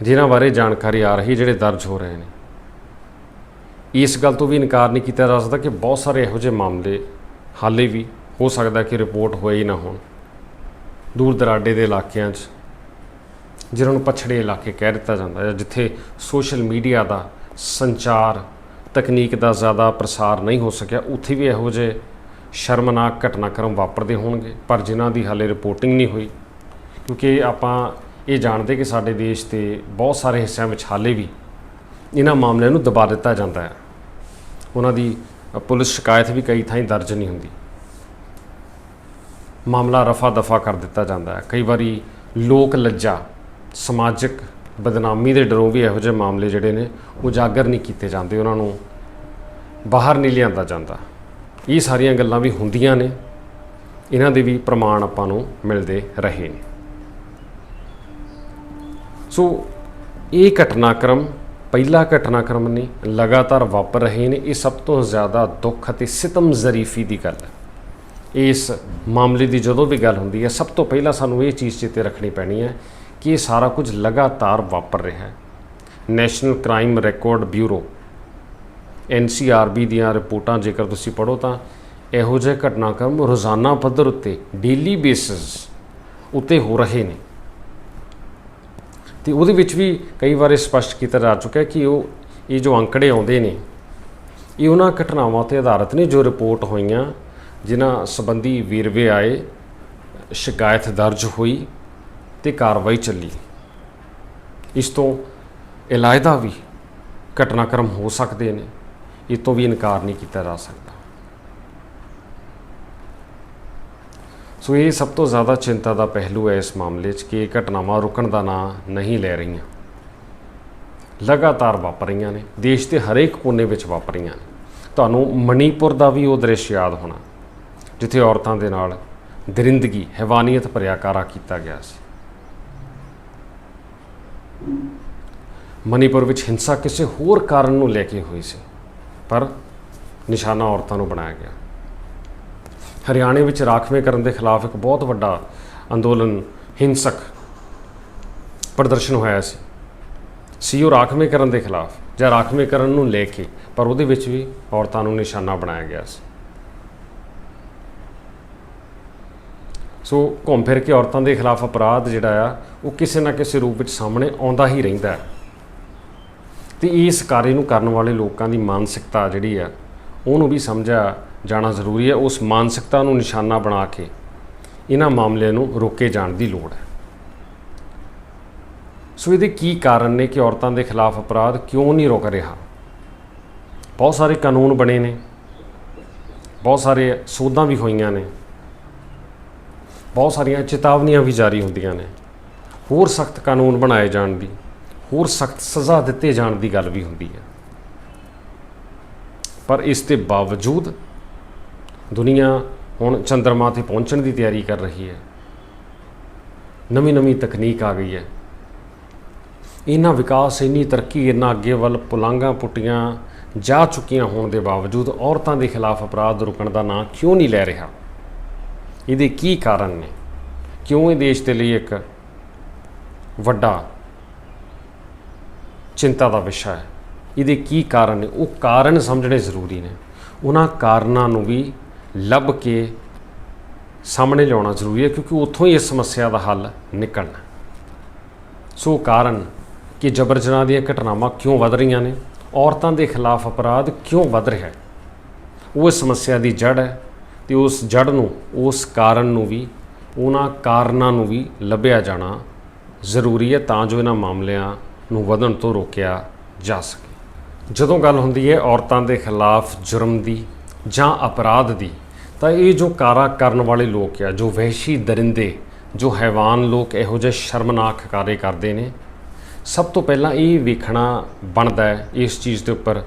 ਜਿਨ੍ਹਾਂ ਬਾਰੇ ਜਾਣਕਾਰੀ ਆ ਰਹੀ ਜਿਹੜੇ ਦਰਜ ਹੋ ਰਹੇ ਨੇ। ਇਸ ਗੱਲ ਤੋਂ ਵੀ ਇਨਕਾਰ ਨਹੀਂ ਕੀਤਾ ਜਾ ਸਕਦਾ ਕਿ ਬਹੁਤ ਸਾਰੇ ਇਹੋ ਜਿਹੇ ਮਾਮਲੇ ਹਾਲੇ ਵੀ ਹੋ ਸਕਦਾ ਕਿ ਰਿਪੋਰਟ ਹੋਏ ਹੀ ਨਾ ਹੋਣ। ਦੂਰ ਦਰਾਡੇ ਦੇ ਇਲਾਕਿਆਂ 'ਚ, ਜਿਨ੍ਹਾਂ ਨੂੰ ਪਛੜੇ ਇਲਾਕੇ ਕਹਿ ਦਿੱਤਾ ਜਾਂਦਾ ਹੈ, ਜਿੱਥੇ ਸੋਸ਼ਲ ਮੀਡੀਆ ਦਾ ਸੰਚਾਰ ਤਕਨੀਕ ਦਾ ਜ਼ਿਆਦਾ ਪ੍ਰਸਾਰ ਨਹੀਂ ਹੋ ਸਕਿਆ, ਉੱਥੇ ਵੀ ਇਹੋ ਜਿਹੇ ਸ਼ਰਮਨਾਕ ਘਟਨਾਕ੍ਰਮ ਵਾਪਰਦੇ ਹੋਣਗੇ, ਪਰ ਜਿਨ੍ਹਾਂ ਦੀ ਹਾਲੇ ਰਿਪੋਰਟਿੰਗ ਨਹੀਂ ਹੋਈ, ਕਿਉਂਕਿ ਆਪਾਂ ਇਹ ਜਾਣਦੇ ਕਿ ਸਾਡੇ ਦੇਸ਼ ਦੇ ਬਹੁਤ ਸਾਰੇ ਹਿੱਸਿਆਂ ਵਿੱਚ ਹਾਲੇ ਵੀ ਇਹਨਾਂ ਮਾਮਲਿਆਂ ਨੂੰ ਦਬਾ ਦਿੱਤਾ ਜਾਂਦਾ ਹੈ। ਉਹਨਾਂ ਦੀ ਪੁਲਿਸ ਸ਼ਿਕਾਇਤ ਵੀ ਕਈ ਥਾਈਂ ਦਰਜ ਨਹੀਂ ਹੁੰਦੀ। ਮਾਮਲਾ ਰਫਾ ਦਫਾ ਕਰ ਦਿੱਤਾ ਜਾਂਦਾ ਹੈ। ਕਈ ਵਾਰੀ ਲੋਕ ਲੱਜਾ, ਸਮਾਜਿਕ ਬਦਨਾਮੀ ਦੇ ਡਰੋਂ ਵੀ ਇਹੋ ਜਿਹੇ ਮਾਮਲੇ ਜਿਹੜੇ ਨੇ, ਉਜਾਗਰ ਨਹੀਂ ਕੀਤੇ ਜਾਂਦੇ। ਉਹਨਾਂ ਨੂੰ ਬਾਹਰ ਨਹੀਂ ਲਿਆਂਦਾ ਜਾਂਦਾ। ਇਹ ਸਾਰੀਆਂ ਗੱਲਾਂ ਵੀ ਹੁੰਦੀਆਂ ਨੇ। ਇਹਨਾਂ ਦੇ ਵੀ ਪ੍ਰਮਾਣ ਆਪਾਂ ਨੂੰ ਮਿਲਦੇ ਰਹੇ ਨੇ। ਸੋ ਇਹ ਘਟਨਾਕ੍ਰਮ, ਪਹਿਲਾ ਘਟਨਾਕ੍ਰਮ ਨੇ ਲਗਾਤਾਰ ਵਾਪਰ ਰਹੇ ਨੇ, ਇਹ ਸਭ ਤੋਂ ਜ਼ਿਆਦਾ ਦੁੱਖ ਅਤੇ ਸਿਤਮ ਜ਼ਰੀਫੀ ਦੀ ਗੱਲ ਹੈ। ਇਸ ਮਾਮਲੇ ਦੀ ਜਦੋਂ ਵੀ ਗੱਲ ਹੁੰਦੀ ਹੈ, ਸਭ ਤੋਂ ਪਹਿਲਾਂ ਸਾਨੂੰ ਇਹ ਚੀਜ਼ ਚੇਤੇ ਰੱਖਣੀ ਪੈਣੀ ਹੈ ਕਿ ਇਹ ਸਾਰਾ ਕੁਝ ਲਗਾਤਾਰ ਵਾਪਰ ਰਿਹਾ ਹੈ। National crime record bureau NCRB ਦੀਆਂ ਰਿਪੋਰਟਾਂ ਜੇਕਰ ਤੁਸੀਂ ਪੜ੍ਹੋ ਤਾਂ ਇਹੋ ਜਿਹੇ ਘਟਨਾਕ੍ਰਮ ਰੋਜ਼ਾਨਾ ਪੱਧਰ ਉੱਤੇ ਡੇਲੀ ਬੇਸਿਸ ਉੱਤੇ ਹੋ ਰਹੇ ਨੇ। ਤੇ ਉਹਦੇ ਵਿੱਚ ਵੀ ਕਈ ਵਾਰ ਇਹ ਸਪਸ਼ਟ ਕੀਤਾ ਜਾ ਚੁੱਕਾ ਹੈ ਕਿ ਉਹ, ਇਹ ਜੋ ਅੰਕੜੇ ਆਉਂਦੇ ਨੇ, ਇਹ ਉਹਨਾਂ ਘਟਨਾਵਾਂ ਤੇ ਆਧਾਰਿਤ ਨੇ ਜੋ ਰਿਪੋਰਟ ਹੋਈਆਂ, ਜਿਨ੍ਹਾਂ ਸੰਬੰਧੀ ਵੇਰਵੇ ਆਏ, ਸ਼ਿਕਾਇਤ ਦਰਜ ਹੋਈ ਤੇ ਕਾਰਵਾਈ ਚੱਲੀ। ਇਸ ਤੋਂ ਇਲਾਇਦਾ ਵੀ ਘਟਨਾਕ੍ਰਮ ਹੋ ਸਕਦੇ ਨੇ, ਇਹ ਤੋਂ ਵੀ ਇਨਕਾਰ ਨਹੀਂ ਕੀਤਾ ਜਾ ਸਕਦਾ। ਸੋ ਇਹ ਸਭ ਤੋਂ ਜ਼ਿਆਦਾ ਚਿੰਤਾ ਦਾ ਪਹਿਲੂ ਹੈ ਇਸ ਮਾਮਲੇ 'ਚ ਕਿ ਇਹ ਘਟਨਾਵਾਂ ਰੁਕਣ ਦਾ ਨਾਂ ਨਹੀਂ ਲੈ ਰਹੀਆਂ। ਲਗਾਤਾਰ ਵਾਪਰ ਰਹੀਆਂ ਨੇ, ਦੇਸ਼ ਦੇ ਹਰੇਕ ਕੋਨੇ ਵਿੱਚ ਵਾਪਰ ਰਹੀਆਂ ਨੇ। ਤੁਹਾਨੂੰ ਮਣੀਪੁਰ ਦਾ ਵੀ ਉਹ ਦ੍ਰਿਸ਼ ਯਾਦ ਹੋਣਾ, ਜਿੱਥੇ ਔਰਤਾਂ ਦੇ ਨਾਲ ਦਰਿੰਦਗੀ, ਹੈਵਾਨੀਅਤ ਭਰਿਆ ਕਾਰਾ ਕੀਤਾ ਗਿਆ ਸੀ। ਮਣੀਪੁਰ ਵਿੱਚ ਹਿੰਸਾ ਕਿਸੇ ਹੋਰ ਕਾਰਨ ਨੂੰ ਲੈ ਕੇ ਹੋਈ ਸੀ, ਪਰ ਨਿਸ਼ਾਨਾ ਔਰਤਾਂ ਨੂੰ ਬਣਾਇਆ ਗਿਆ। ਹਰਿਆਣੇ ਵਿੱਚ ਰਾਖਵੇਂ ਕਰਨ ਦੇ ਖਿਲਾਫ ਇੱਕ ਬਹੁਤ ਵੱਡਾ ਅੰਦੋਲਨ ਹਿੰਸਕ ਪ੍ਰਦਰਸ਼ਨ ਹੋਇਆ ਸੀ। ਸੀਓ ਰਾਖਵੇਂਕਰਨ ਦੇ ਖਿਲਾਫ ਜਾਂ ਰਾਖਵੇਂਕਰਨ ਨੂੰ ਲੈ ਕੇ, ਪਰ ਉਹਦੇ ਵਿੱਚ ਵੀ ਔਰਤਾਂ ਨੂੰ ਨਿਸ਼ਾਨਾ ਬਣਾਇਆ ਗਿਆ ਸੀ। ਸੋ ਘੁੰਮ ਫਿਰ ਕੇ ਔਰਤਾਂ ਦੇ ਖਿਲਾਫ ਅਪਰਾਧ ਜਿਹੜਾ ਆ, ਉਹ ਕਿਸੇ ਨਾ ਕਿਸੇ ਰੂਪ ਵਿੱਚ ਸਾਹਮਣੇ ਆਉਂਦਾ ਹੀ ਰਹਿੰਦਾ ਹੈ। ਤੇ ਇਸ ਕਾਰਜ ਨੂੰ ਕਰਨ ਵਾਲੇ ਲੋਕਾਂ ਦੀ ਮਾਨਸਿਕਤਾ ਜਿਹੜੀ ਆ ਉਹਨੂੰ ਵੀ ਸਮਝਿਆ ਜਾਣਾ ਜ਼ਰੂਰੀ ਹੈ, ਉਸ ਮਾਨਸਿਕਤਾ ਨੂੰ ਨਿਸ਼ਾਨਾ ਬਣਾ ਕੇ ਇਹਨਾਂ ਮਾਮਲਿਆਂ ਨੂੰ ਰੋਕੇ ਜਾਣ ਦੀ ਲੋੜ ਹੈ। ਸੋ ਇਹਦੇ ਕੀ ਕਾਰਨ ਨੇ ਕਿ ਔਰਤਾਂ ਦੇ ਖਿਲਾਫ ਅਪਰਾਧ ਕਿਉਂ ਨਹੀਂ ਰੁਕ ਰਿਹਾ? ਬਹੁਤ ਸਾਰੇ ਕਾਨੂੰਨ ਬਣੇ ਨੇ, ਬਹੁਤ ਸਾਰੇ ਸੋਧਾਂ ਵੀ ਹੋਈਆਂ ਨੇ, ਬਹੁਤ ਸਾਰੀਆਂ ਚੇਤਾਵਨੀਆਂ ਵੀ ਜਾਰੀ ਹੁੰਦੀਆਂ ਨੇ। ਹੋਰ ਸਖਤ ਕਾਨੂੰਨ ਬਣਾਏ ਜਾਣ ਦੀ, ਹੋਰ ਸਖਤ ਸਜ਼ਾ ਦਿੱਤੇ ਜਾਣ ਦੀ ਗੱਲ ਵੀ ਹੁੰਦੀ ਹੈ। ਪਰ ਇਸ ਦੇ ਬਾਵਜੂਦ ਦੁਨੀਆ ਹੁਣ ਚੰ드ਰਮਾ ਤੇ ਪਹੁੰਚਣ ਦੀ ਤਿਆਰੀ ਕਰ ਰਹੀ ਹੈ। ਨਵੀਂ ਨਵੀਂ ਤਕਨੀਕ ਆ ਗਈ ਹੈ। ਇਹਨਾਂ ਵਿਕਾਸ, ਇੰਨੀ ਤਰੱਕੀ, ਇੰਨਾ ਅੱਗੇ ਵੱਲ ਪੁਲਾਂਘਾਂ ਪੁੱਟੀਆਂ ਜਾ ਚੁੱਕੀਆਂ ਹੋਣ ਦੇ ਬਾਵਜੂਦ ਔਰਤਾਂ ਦੇ ਖਿਲਾਫ ਅਪਰਾਧ ਰੁਕਣ ਦਾ ਨਾਂ ਕਿਉਂ ਨਹੀਂ ਲੈ ਰਿਹਾ? ਇਹਦੇ ਕੀ ਕਾਰਨ ਨੇ? ਕਿਉਂ ਇਹ ਦੇਸ਼ ਦੇ ਲਈ ਇੱਕ ਵੱਡਾ ਚਿੰਤਾ ਦਾ ਵਿਸ਼ਾ ਹੈ? ਇਹਦੇ ਕੀ ਕਾਰਨ ਨੇ? ਉਹ ਕਾਰਨ ਸਮਝਣੇ ਜ਼ਰੂਰੀ ਨੇ। ਉਹਨਾਂ ਕਾਰਨਾਂ ਨੂੰ ਵੀ ਲੱਭ ਕੇ ਸਾਹਮਣੇ ਲਿਆਉਣਾ ਜ਼ਰੂਰੀ ਹੈ, ਕਿਉਂਕਿ ਉੱਥੋਂ ਹੀ ਇਸ ਸਮੱਸਿਆ ਦਾ ਹੱਲ ਨਿਕਲਣਾ। ਸੋ ਕਾਰਨ ਕਿ ਜਬਰ ਜਨਾਹ ਦੀਆਂ ਘਟਨਾਵਾਂ ਕਿਉਂ ਵੱਧ ਰਹੀਆਂ ਨੇ? ਔਰਤਾਂ ਦੇ ਖਿਲਾਫ ਅਪਰਾਧ ਕਿਉਂ ਵੱਧ ਰਿਹਾ ਹੈ? ਉਹ ਇਸ ਸਮੱਸਿਆ ਦੀ ਜੜ ਹੈ ਤੇ ਉਸ ਜੜ ਨੂੰ, ਉਸ ਕਾਰਨ ਨੂੰ ਵੀ, ਉਹਨਾਂ ਕਾਰਨਾਂ ਨੂੰ ਵੀ ਲੱਭਿਆ ਜਾਣਾ ਜ਼ਰੂਰੀ ਹੈ ਤਾਂ ਜੋ ਇਹਨਾਂ ਮਾਮਲਿਆਂ ਨੂੰ ਵਧਣ ਤੋਂ ਰੋਕਿਆ ਜਾ ਸਕੇ। ਜਦੋਂ ਗੱਲ ਹੁੰਦੀ ਹੈ ਔਰਤਾਂ ਦੇ ਖਿਲਾਫ ਜੁਰਮ ਦੀ ਜਾਂ ਅਪਰਾਧ ਦੀ, ਤਾਂ ਇਹ ਜੋ ਕਾਰਾ ਕਰਨ ਵਾਲੇ ਲੋਕ ਆ, ਜੋ ਵਹਿਸ਼ੀ ਦਰਿੰਦੇ, ਜੋ ਹੈਵਾਨ ਲੋਕ ਇਹੋ ਜਿਹੇ ਸ਼ਰਮਨਾਕ ਕਾਰੇ ਕਰਦੇ ਨੇ, ਸਭ ਤੋਂ ਪਹਿਲਾਂ ਇਹ ਵੇਖਣਾ ਬਣਦਾ ਹੈ, ਇਸ ਚੀਜ਼ ਦੇ ਉੱਪਰ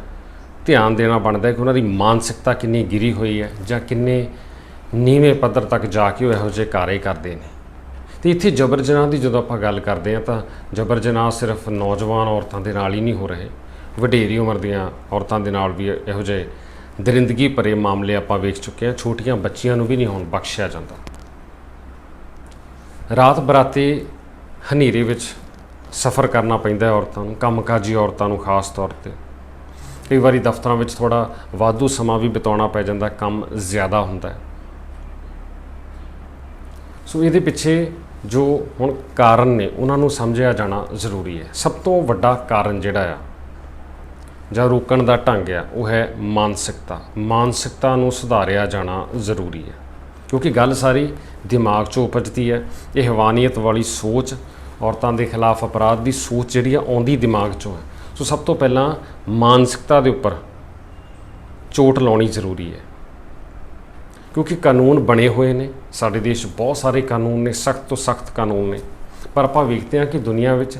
ਧਿਆਨ ਦੇਣਾ ਬਣਦਾ ਹੈ ਕਿ ਉਹਨਾਂ ਦੀ ਮਾਨਸਿਕਤਾ ਕਿੰਨੀ ਗਿਰੀ ਹੋਈ ਹੈ ਜਾਂ ਕਿੰਨੇ ਨੀਵੇਂ ਪੱਧਰ ਤੱਕ ਜਾ ਕੇ ਉਹ ਇਹੋ ਜਿਹੇ ਕਾਰੇ ਕਰਦੇ ਨੇ। ਤੇ ਇੱਥੇ ਜਬਰ ਜਨਾਹ ਦੀ ਜਦੋਂ ਆਪਾਂ ਗੱਲ ਕਰਦੇ ਹਾਂ, ਤਾਂ ਜਬਰ ਜਨਾਹ ਸਿਰਫ ਨੌਜਵਾਨ ਔਰਤਾਂ ਦੇ ਨਾਲ ਹੀ ਨਹੀਂ ਹੋ ਰਹੇ। ਵਡੇਰੀ ਉਮਰ ਦੀਆਂ ਔਰਤਾਂ ਦੇ ਨਾਲ ਵੀ ਇਹੋ ਜਿਹੇ ਦਰਿੰਦਗੀ ਭਰੇ ਮਾਮਲੇ ਆਪਾਂ ਵੇਖ ਚੁੱਕੇ ਹਾਂ। ਛੋਟੀਆਂ ਬੱਚੀਆਂ ਨੂੰ ਵੀ ਨਹੀਂ ਹੁਣ ਬਖਸ਼ਿਆ ਜਾਂਦਾ। ਰਾਤ ਬਰਾਤੇ ਹਨੇਰੇ ਵਿੱਚ ਸਫ਼ਰ ਕਰਨਾ ਪੈਂਦਾ ਔਰਤਾਂ ਨੂੰ, ਕੰਮਕਾਜੀ ਔਰਤਾਂ ਨੂੰ ਖਾਸ ਤੌਰ ਤੇ। ਕਈ ਵਾਰੀ ਦਫ਼ਤਰਾਂ ਵਿੱਚ ਥੋੜਾ ਵਾਧੂ ਸਮਾਂ ਵੀ ਬਿਤਾਉਣਾ ਪੈ ਜਾਂਦਾ, ਕੰਮ ਜ਼ਿਆਦਾ ਹੁੰਦਾ ਹੈ। ਸੋ ਇਹਦੇ ਪਿੱਛੇ ਜੋ ਹੁਣ ਕਾਰਨ ਨੇ, ਉਹਨਾਂ ਨੂੰ ਸਮਝਿਆ ਜਾਣਾ ਜ਼ਰੂਰੀ ਹੈ। ਸਭ ਤੋਂ ਵੱਡਾ ਕਾਰਨ ਜਿਹੜਾ ਆ ਜਾਂ ਰੋਕਣ ਦਾ ਢੰਗ ਆ, ਉਹ ਹੈ ਮਾਨਸਿਕਤਾ। ਮਾਨਸਿਕਤਾ ਨੂੰ ਸੁਧਾਰਿਆ ਜਾਣਾ ਜ਼ਰੂਰੀ ਹੈ। ਕਿਉਂਕਿ ਗੱਲ ਸਾਰੀ ਦਿਮਾਗ 'ਚੋਂ ਉਪਜਦੀ ਹੈ, ਇਹ ਹਵਾਨੀਅਤ ਵਾਲੀ ਸੋਚ, ਔਰਤਾਂ ਦੇ ਖਿਲਾਫ ਅਪਰਾਧ ਦੀ ਸੋਚ ਜਿਹੜੀ ਆ, ਆਉਂਦੀ ਦਿਮਾਗ 'ਚੋਂ ਹੈ। ਸੋ ਸਭ ਤੋਂ ਪਹਿਲਾਂ ਮਾਨਸਿਕਤਾ ਦੇ ਉੱਪਰ ਚੋਟ ਲਾਉਣੀ ਜ਼ਰੂਰੀ ਹੈ। ਕਿਉਂਕਿ ਕਾਨੂੰਨ ਬਣੇ ਹੋਏ ਨੇ, ਸਾਡੇ ਦੇਸ਼ 'ਚ ਬਹੁਤ ਸਾਰੇ ਕਾਨੂੰਨ ਨੇ, ਸਖਤ ਤੋਂ ਸਖਤ ਕਾਨੂੰਨ ਨੇ। ਪਰ ਆਪਾਂ ਵੇਖਦੇ ਹਾਂ ਕਿ ਦੁਨੀਆ ਵਿੱਚ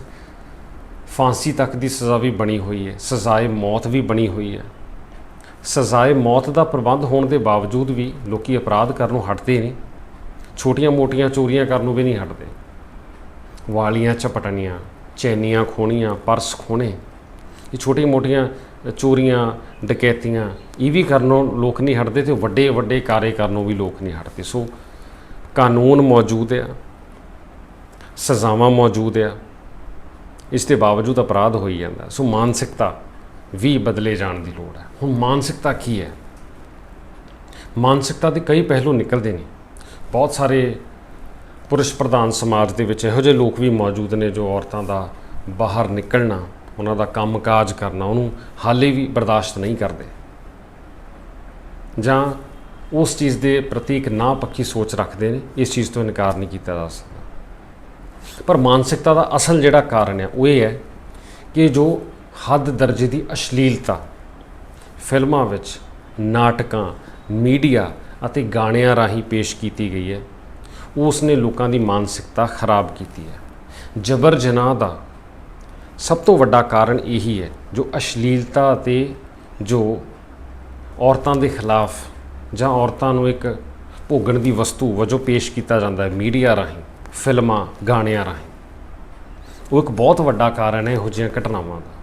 ਫਾਂਸੀ ਤੱਕ ਦੀ ਸਜ਼ਾ ਵੀ ਬਣੀ ਹੋਈ ਹੈ, ਸਜ਼ਾਏ ਮੌਤ ਵੀ ਬਣੀ ਹੋਈ ਹੈ। ਸਜ਼ਾਏ ਮੌਤ ਦਾ ਪ੍ਰਬੰਧ ਹੋਣ ਦੇ ਬਾਵਜੂਦ ਵੀ ਲੋਕੀ ਅਪਰਾਧ ਕਰਨ ਨੂੰ ਹਟਦੇ ਨਹੀਂ ਛੋਟੀਆਂ-ਮੋਟੀਆਂ ਚੋਰੀਆਂ ਕਰਨ ਨੂੰ ਵੀ ਨਹੀਂ ਹਟਦੇ। ਵਾਲੀਆਂ ਚਪਟਣੀਆਂ ਚੈਨੀਆਂ ਖੋਣੀਆਂ, ਪਰਸ ਖੋਣੇ, ਇਹ ਛੋਟੀਆਂ-ਮੋਟੀਆਂ ਚੋਰੀਆਂ, ਡਕੈਤੀਆਂ, ਇਹ ਵੀ ਕਰਨੋਂ ਲੋਕ ਨਹੀਂ ਹਟਦੇ ਤੇ ਵੱਡੇ ਵੱਡੇ ਕਾਰੇ ਕਰਨੋਂ ਵੀ ਲੋਕ ਨਹੀਂ ਹਟਦੇ। ਸੋ ਕਾਨੂੰਨ ਮੌਜੂਦ ਆ, ਸਜ਼ਾਵਾਂ ਮੌਜੂਦ ਆ ਇਸ ਦੇ ਬਾਵਜੂਦ ਅਪਰਾਧ ਹੋਈ ਜਾਂਦਾ ਸੋ ਮਾਨਸਿਕਤਾ ਵੀ ਬਦਲੇ ਜਾਣ ਦੀ ਲੋੜ ਹੈ। ਹੁਣ ਮਾਨਸਿਕਤਾ ਕੀ ਹੈ? ਮਾਨਸਿਕਤਾ ਦੇ ਕਈ ਪਹਿਲੂ ਨਿਕਲਦੇ ਨੇ। ਬਹੁਤ ਸਾਰੇ ਪੁਰਸ਼ ਪ੍ਰਧਾਨ ਸਮਾਜ ਦੇ ਵਿੱਚ ਇਹੋ ਜਿਹੇ ਲੋਕ ਵੀ ਮੌਜੂਦ ਨੇ ਜੋ ਔਰਤਾਂ ਦਾ ਬਾਹਰ ਨਿਕਲਣਾ, ਉਹਨਾਂ ਦਾ ਕੰਮਕਾਜ ਕਰਨਾ, ਉਹਨੂੰ ਹਾਲੇ ਵੀ ਬਰਦਾਸ਼ਤ ਨਹੀਂ ਕਰਦੇ। ਜਾਂ ਉਸ ਚੀਜ਼ ਦੇ ਪ੍ਰਤੀ ਇੱਕ ਨਾ ਪੱਕੀ ਸੋਚ ਰੱਖਦੇ ਨੇ, ਇਸ ਚੀਜ਼ ਤੋਂ ਇਨਕਾਰ ਨਹੀਂ ਕੀਤਾ ਜਾ ਸਕਦਾ। ਪਰ ਮਾਨਸਿਕਤਾ ਦਾ ਅਸਲ ਜਿਹੜਾ ਕਾਰਨ ਹੈ, ਉਹ ਇਹ ਹੈ ਕਿ ਜੋ ਹੱਦ ਦਰਜੇ ਦੀ ਅਸ਼ਲੀਲਤਾ ਫਿਲਮਾਂ ਵਿੱਚ, ਨਾਟਕਾਂ, ਮੀਡੀਆ ਅਤੇ ਗਾਣਿਆਂ ਰਾਹੀਂ ਪੇਸ਼ ਕੀਤੀ ਗਈ ਹੈ ਉਸ ਨੇ ਲੋਕਾਂ ਦੀ ਮਾਨਸਿਕਤਾ ਖਰਾਬ ਕੀਤੀ ਹੈ। ਜਬਰ ਜਨਾਹ ਦਾ ਸਭ ਤੋਂ ਵੱਡਾ ਕਾਰਨ ਇਹੀ ਹੈ, ਜੋ ਅਸ਼ਲੀਲਤਾ ਅਤੇ ਜੋ ਔਰਤਾਂ ਦੇ ਖਿਲਾਫ ਜਾਂ ਔਰਤਾਂ ਨੂੰ ਇੱਕ ਭੋਗਣ ਦੀ ਵਸਤੂ ਵਜੋਂ ਪੇਸ਼ ਕੀਤਾ ਜਾਂਦਾ ਹੈ ਮੀਡੀਆ ਰਾਹੀਂ ਫਿਲਮਾਂ, ਗਾਣਿਆਂ ਰਾਹੀਂ। ਉਹ ਇੱਕ ਬਹੁਤ ਵੱਡਾ ਕਾਰਨ ਹੈ ਇਹੋ ਜਿਹੀਆਂ ਘਟਨਾਵਾਂ ਦਾ।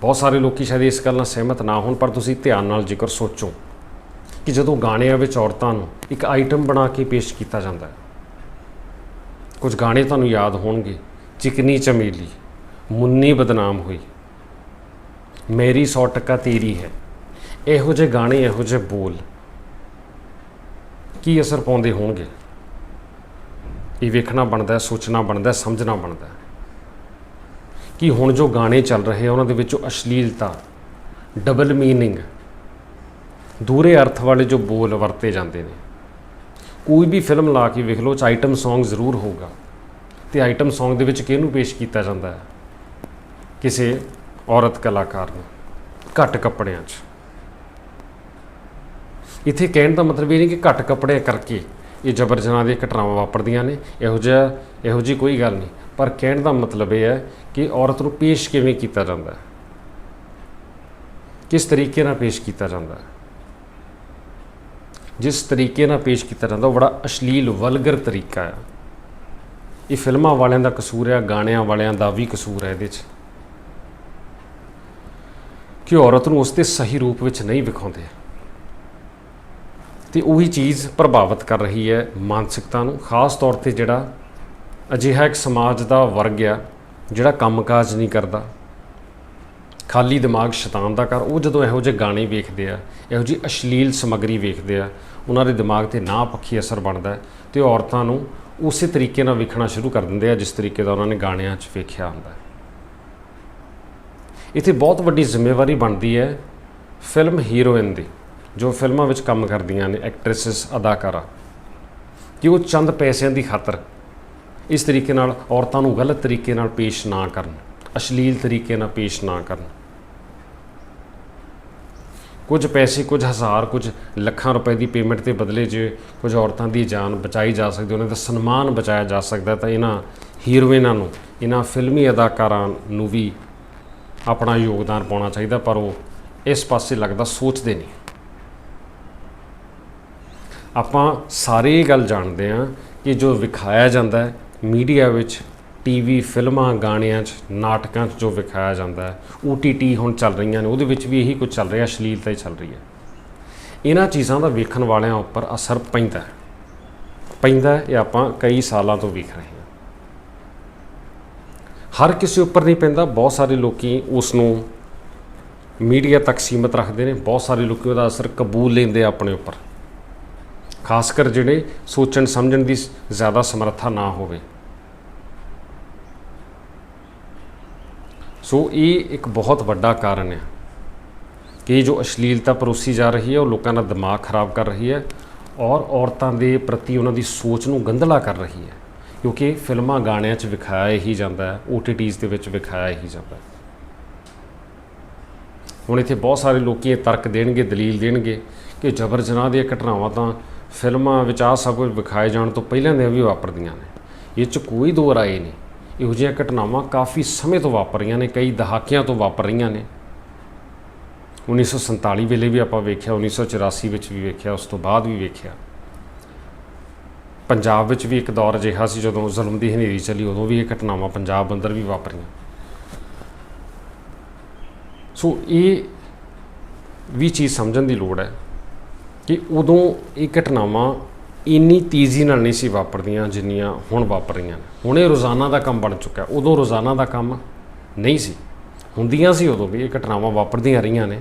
ਬਹੁਤ ਸਾਰੇ ਲੋਕੀ ਸ਼ਾਇਦ ਇਸ ਗੱਲ ਨਾਲ ਸਹਿਮਤ ਨਾ ਹੋਣ, ਪਰ ਤੁਸੀਂ ਧਿਆਨ ਨਾਲ ਜ਼ਿਕਰ ਸੋਚੋ ਕਿ ਜਦੋਂ ਗਾਣਿਆਂ ਵਿੱਚ ਔਰਤਾਂ ਨੂੰ ਇੱਕ ਆਈਟਮ ਬਣਾ ਕੇ ਪੇਸ਼ ਕੀਤਾ ਜਾਂਦਾ ਹੈ, ਕੁਝ ਗਾਣੇ ਤੁਹਾਨੂੰ ਯਾਦ ਹੋਣਗੇ। ਚਿਕਨੀ ਚਮੇਲੀ, ਮੁੰਨੀ ਬਦਨਾਮ ਹੋਈ, ਮੇਰੀ 100 ਟੱਕਾ ਤੇਰੀ ਹੈ। ਇਹੋ ਜਿਹੇ ਗਾਣੇ, ਇਹੋ ਜਿਹੇ ਬੋਲ ਕੀ ਅਸਰ ਪਾਉਂਦੇ ਹੋਣਗੇ? ਇਹ ਵੇਖਣਾ ਬਣਦਾ ਹੈ, ਸੋਚਣਾ ਬਣਦਾ ਹੈ, ਸਮਝਣਾ ਬਣਦਾ ਹੈ। ਕਿ ਹੁਣ ਜੋ ਗਾਣੇ ਚੱਲ ਰਹੇ ਆ, ਉਹਨਾਂ ਦੇ ਵਿੱਚੋਂ ਅਸ਼ਲੀਲਤਾ ਡਬਲ ਮੀਨਿੰਗ ਦੂਰੇ ਅਰਥ ਵਾਲੇ ਜੋ ਬੋਲ ਵਰਤੇ ਜਾਂਦੇ ਨੇ। ਕੋਈ ਵੀ ਫਿਲਮ ਲਾ ਕੇ ਵੇਖ ਲਓ ਚ ਆਈਟਮ Song ਜ਼ਰੂਰ ਹੋਊਗਾ, ਤੇ ਆਈਟਮ Song ਦੇ ਵਿੱਚ ਕਿਹਨੂੰ ਪੇਸ਼ ਕੀਤਾ ਜਾਂਦਾ ਹੈ? ਕਿਸੇ ਔਰਤ ਕਲਾਕਾਰ ਨੂੰ, ਘੱਟ ਕੱਪੜਿਆਂ 'ਚ। ਇੱਥੇ ਕਹਿਣ ਦਾ ਮਤਲਬ ਇਹ ਨਹੀਂ ਕਿ ਘੱਟ ਕੱਪੜੇ ਕਰਕੇ ਇਹ ਜਬਰ ਜਨਾਹ ਦੀਆਂ ਘਟਨਾਵਾਂ ਵਾਪਰਦੀਆਂ ਨੇ। ਇਹੋ ਜਿਹਾ, ਇਹੋ ਜੀ ਕੋਈ ਗੱਲ ਨਹੀਂ। ਪਰ ਕਹਿਣ ਦਾ ਮਤਲਬ ਇਹ ਹੈ ਕਿ ਔਰਤ ਨੂੰ ਪੇਸ਼ ਕਿਵੇਂ ਕੀਤਾ ਜਾਂਦਾ ਹੈ? ਕਿਸ ਤਰੀਕੇ ਨਾਲ ਪੇਸ਼ ਕੀਤਾ ਜਾਂਦਾ ਹੈ? ਜਿਸ ਤਰੀਕੇ ਨਾਲ ਪੇਸ਼ ਕੀਤਾ ਜਾਂਦਾ, ਉਹ ਬੜਾ ਅਸ਼ਲੀਲ, ਵਲਗਰ ਤਰੀਕਾ ਹੈ। ਇਹ ਫਿਲਮਾਂ ਵਾਲਿਆਂ ਦਾ ਕਸੂਰ ਹੈ, ਗਾਣਿਆਂ ਵਾਲਿਆਂ ਦਾ ਵੀ ਕਸੂਰ ਹੈ ਇਹਦੇ 'ਚ। ਕਿ ਔਰਤ ਨੂੰ ਉਸ ਦੇ ਸਹੀ ਰੂਪ ਵਿੱਚ ਨਹੀਂ ਵਿਖਾਉਂਦੇ। ਤੇ ਉਹੀ ਚੀਜ਼ ਪ੍ਰਭਾਵਿਤ ਕਰ ਰਹੀ ਹੈ ਮਾਨਸਿਕਤਾ ਨੂੰ, ਖਾਸ ਤੌਰ ਤੇ ਜਿਹੜਾ ਅਜਿਹਾ ਇੱਕ ਸਮਾਜ ਦਾ ਵਰਗ ਆ, ਜਿਹੜਾ ਕੰਮਕਾਜ ਨਹੀਂ ਕਰਦਾ। ਖਾਲੀ ਦਿਮਾਗ ਸ਼ੈਤਾਨ ਦਾ ਕਰ ਉਹ ਜਦੋਂ ਇਹੋ ਜਿਹੇ ਗਾਣੇ ਵੇਖਦੇ ਆ, ਇਹੋ ਜਿਹੀ ਅਸ਼ਲੀਲ ਸਮੱਗਰੀ ਵੇਖਦੇ ਆ, ਉਹਨਾਂ ਦੇ ਦਿਮਾਗ ਤੇ ਨਾ ਪੱਖੀ ਅਸਰ ਬਣਦਾ ਹੈ ਤੇ ਔਰਤਾਂ ਨੂੰ ਉਸੇ ਤਰੀਕੇ ਨਾਲ ਵੇਖਣਾ ਸ਼ੁਰੂ ਕਰ ਦਿੰਦੇ ਆ, ਜਿਸ ਤਰੀਕੇ ਦਾ ਉਹਨਾਂ ਨੇ ਗਾਣਿਆਂ 'ਚ ਵੇਖਿਆ ਹੁੰਦਾ ਇੱਥੇ ਬਹੁਤ ਵੱਡੀ ਜ਼ਿੰਮੇਵਾਰੀ ਬਣਦੀ ਹੈ ਫਿਲਮ ਹੀਰੋਇਨ ਦੀ। ਜੋ ਫਿਲਮਾਂ ਵਿੱਚ ਕੰਮ ਕਰਦੀਆਂ ਨੇ ਐਕਟ੍ਰੈਸਸ ਅਦਾਕਾਰਾ। ਕਿ ਉਹ ਚੰਦ ਪੈਸਿਆਂ ਦੀ ਖਾਤਰ ਇਸ ਤਰੀਕੇ ਨਾਲ ਔਰਤਾਂ ਨੂੰ ਗਲਤ ਤਰੀਕੇ ਨਾਲ ਪੇਸ਼ ਨਾ ਕਰਨ, ਅਸ਼ਲੀਲ ਤਰੀਕੇ ਨਾਲ ਪੇਸ਼ ਨਾ ਕਰਨ। ਕੁਝ ਪੈਸੇ, ਕੁਝ ਹਜ਼ਾਰ, ਕੁਝ ਲੱਖਾਂ ਰੁਪਏ ਦੀ ਪੇਮੈਂਟ ਦੇ ਬਦਲੇ ਜੇ ਕੁਝ ਔਰਤਾਂ ਦੀ ਜਾਨ ਬਚਾਈ ਜਾ ਸਕਦੀ, ਉਹਨਾਂ ਦਾ ਸਨਮਾਨ ਬਚਾਇਆ ਜਾ ਸਕਦਾ, ਤਾਂ ਇਹਨਾਂ ਹੀਰੋਇਨਾਂ ਨੂੰ, ਇਹਨਾਂ ਫਿਲਮੀ ਅਦਾਕਾਰਾਂ ਨੂੰ ਵੀ ਆਪਣਾ ਯੋਗਦਾਨ ਪਾਉਣਾ ਚਾਹੀਦਾ, ਪਰ ਉਹ ਇਸ ਪਾਸੇ ਲੱਗਦਾ ਸੋਚਦੇ ਨਹੀਂ। ਆਪਾਂ ਸਾਰੇ ਇਹ ਗੱਲ ਜਾਣਦੇ ਹਾਂ ਕਿ ਜੋ ਵਿਖਾਇਆ ਜਾਂਦਾ ਹੈ, ਮੀਡੀਆ ਵਿੱਚ, ਟੀਵੀ, ਫਿਲਮਾਂ, ਗਾਣਿਆਂ 'ਚ, ਨਾਟਕਾਂ 'ਚ ਜੋ ਵਿਖਾਇਆ ਜਾਂਦਾ ਹੈ OTT ਹੁਣ ਚੱਲ ਰਹੀਆਂ ਨੇ, ਉਹਦੇ ਵਿੱਚ ਵੀ ਇਹੀ ਕੁਝ ਚੱਲ ਰਿਹਾ, ਅਸ਼ਲੀਲਤਾ ਹੀ ਚੱਲ ਰਹੀ ਹੈ। ਇਹਨਾਂ ਚੀਜ਼ਾਂ ਦਾ ਵੇਖਣ ਵਾਲਿਆਂ ਉੱਪਰ ਅਸਰ ਪੈਂਦਾ ਹੈ। ਪੈਂਦਾ ਇਹ ਆਪਾਂ ਕਈ ਸਾਲਾਂ ਤੋਂ ਵੇਖ ਰਹੇ ਹਾਂ। ਹਰ ਕਿਸੇ ਉੱਪਰ ਨਹੀਂ ਪੈਂਦਾ, ਬਹੁਤ ਸਾਰੇ ਲੋਕੀ ਉਸ ਨੂੰ ਮੀਡੀਆ ਤੱਕ ਸੀਮਤ ਰੱਖਦੇ ਨੇ, ਬਹੁਤ ਸਾਰੇ ਲੋਕੀ ਉਹਦਾ ਅਸਰ ਕਬੂਲ ਲੈਂਦੇ ਆਪਣੇ ਉੱਪਰ। ਖਾਸ ਕਰ ਜਿਹੜੇ ਸੋਚਣ ਸਮਝਣ ਦੀ ਜ਼ਿਆਦਾ ਸਮਰੱਥਾ ਨਾ ਹੋਵੇ। ਸੋ ਇਹ ਇੱਕ ਬਹੁਤ ਵੱਡਾ ਕਾਰਨ ਹੈ ਕਿ ਜੋ ਅਸ਼ਲੀਲਤਾ ਪਰੋਸੀ ਜਾ ਰਹੀ ਹੈ, ਉਹ ਲੋਕਾਂ ਦਾ ਦਿਮਾਗ ਖਰਾਬ ਕਰ ਰਹੀ ਹੈ ਔਰ ਔਰਤਾਂ ਦੇ ਪ੍ਰਤੀ ਉਹਨਾਂ ਦੀ ਸੋਚ ਨੂੰ ਗੰਧਲਾ ਕਰ ਰਹੀ ਹੈ। ਕਿਉਂਕਿ ਫਿਲਮਾਂ ਗਾਣਿਆਂ 'ਚ ਵਿਖਾਇਆ ਹੀ ਜਾਂਦਾ ਹੈ OTTs ਦੇ ਵਿੱਚ ਵਿਖਾਇਆ ਹੀ ਜਾਂਦਾ ਹੈ। ਹੁਣ ਇੱਥੇ ਬਹੁਤ ਸਾਰੇ ਲੋਕੀ ਇਹ ਤਰਕ ਦੇਣਗੇ, ਦਲੀਲ ਦੇਣਗੇ ਕਿ ਜਬਰ ਜਨਾਹ ਦੀਆਂ ਘਟਨਾਵਾਂ ਤਾਂ ਫਿਲਮਾਂ ਵਿੱਚ ਆ ਸਭ ਕੁਝ ਵਿਖਾਏ ਜਾਣ ਤੋਂ ਪਹਿਲਾਂ ਦੀਆਂ ਵੀ ਵਾਪਰਦੀਆਂ ਨੇ। ਇਹ 'ਚ ਕੋਈ ਦੋ ਰਾਏ ਨਹੀਂ। ਇਹੋ ਜਿਹੀਆਂ ਘਟਨਾਵਾਂ ਕਾਫੀ ਸਮੇਂ ਤੋਂ ਵਾਪਰ ਰਹੀਆਂ ਨੇ, ਕਈ ਦਹਾਕਿਆਂ ਤੋਂ ਵਾਪਰ ਰਹੀਆਂ ਨੇ 1947 ਵੇਲੇ ਵੀ ਆਪਾਂ ਵੇਖਿਆ 1984 ਵਿੱਚ ਵੀ ਵੇਖਿਆ, ਉਸ ਤੋਂ ਬਾਅਦ ਵੀ ਵੇਖਿਆ। ਪੰਜਾਬ ਵਿੱਚ ਵੀ ਇੱਕ ਦੌਰ ਅਜਿਹਾ ਸੀ ਜਦੋਂ ਜ਼ੁਲਮ ਦੀ ਹਨੇਰੀ ਚੱਲੀ, ਉਦੋਂ ਵੀ ਇਹ ਘਟਨਾਵਾਂ ਪੰਜਾਬ ਅੰਦਰ ਵੀ ਵਾਪਰੀਆਂ। ਸੋ ਇਹ ਵੀ ਚੀਜ਼ ਸਮਝਣ ਦੀ ਲੋੜ ਹੈ। ਕਿ ਉਦੋਂ ਇਹ ਘਟਨਾਵਾਂ ਇੰਨੀ ਤੇਜ਼ੀ ਨਾਲ ਨਹੀਂ ਸੀ ਵਾਪਰਦੀਆਂ ਜਿੰਨੀਆਂ ਹੁਣ ਵਾਪਰ ਰਹੀਆਂ ਨੇ। ਹੁਣ ਇਹ ਰੋਜ਼ਾਨਾ ਦਾ ਕੰਮ ਬਣ ਚੁੱਕਾ ਉਦੋਂ ਰੋਜ਼ਾਨਾ ਦਾ ਕੰਮ ਨਹੀਂ ਸੀ। ਹੁੰਦੀਆਂ ਸੀ ਉਦੋਂ ਵੀ ਇਹ ਘਟਨਾਵਾਂ ਵਾਪਰਦੀਆਂ ਰਹੀਆਂ ਨੇ।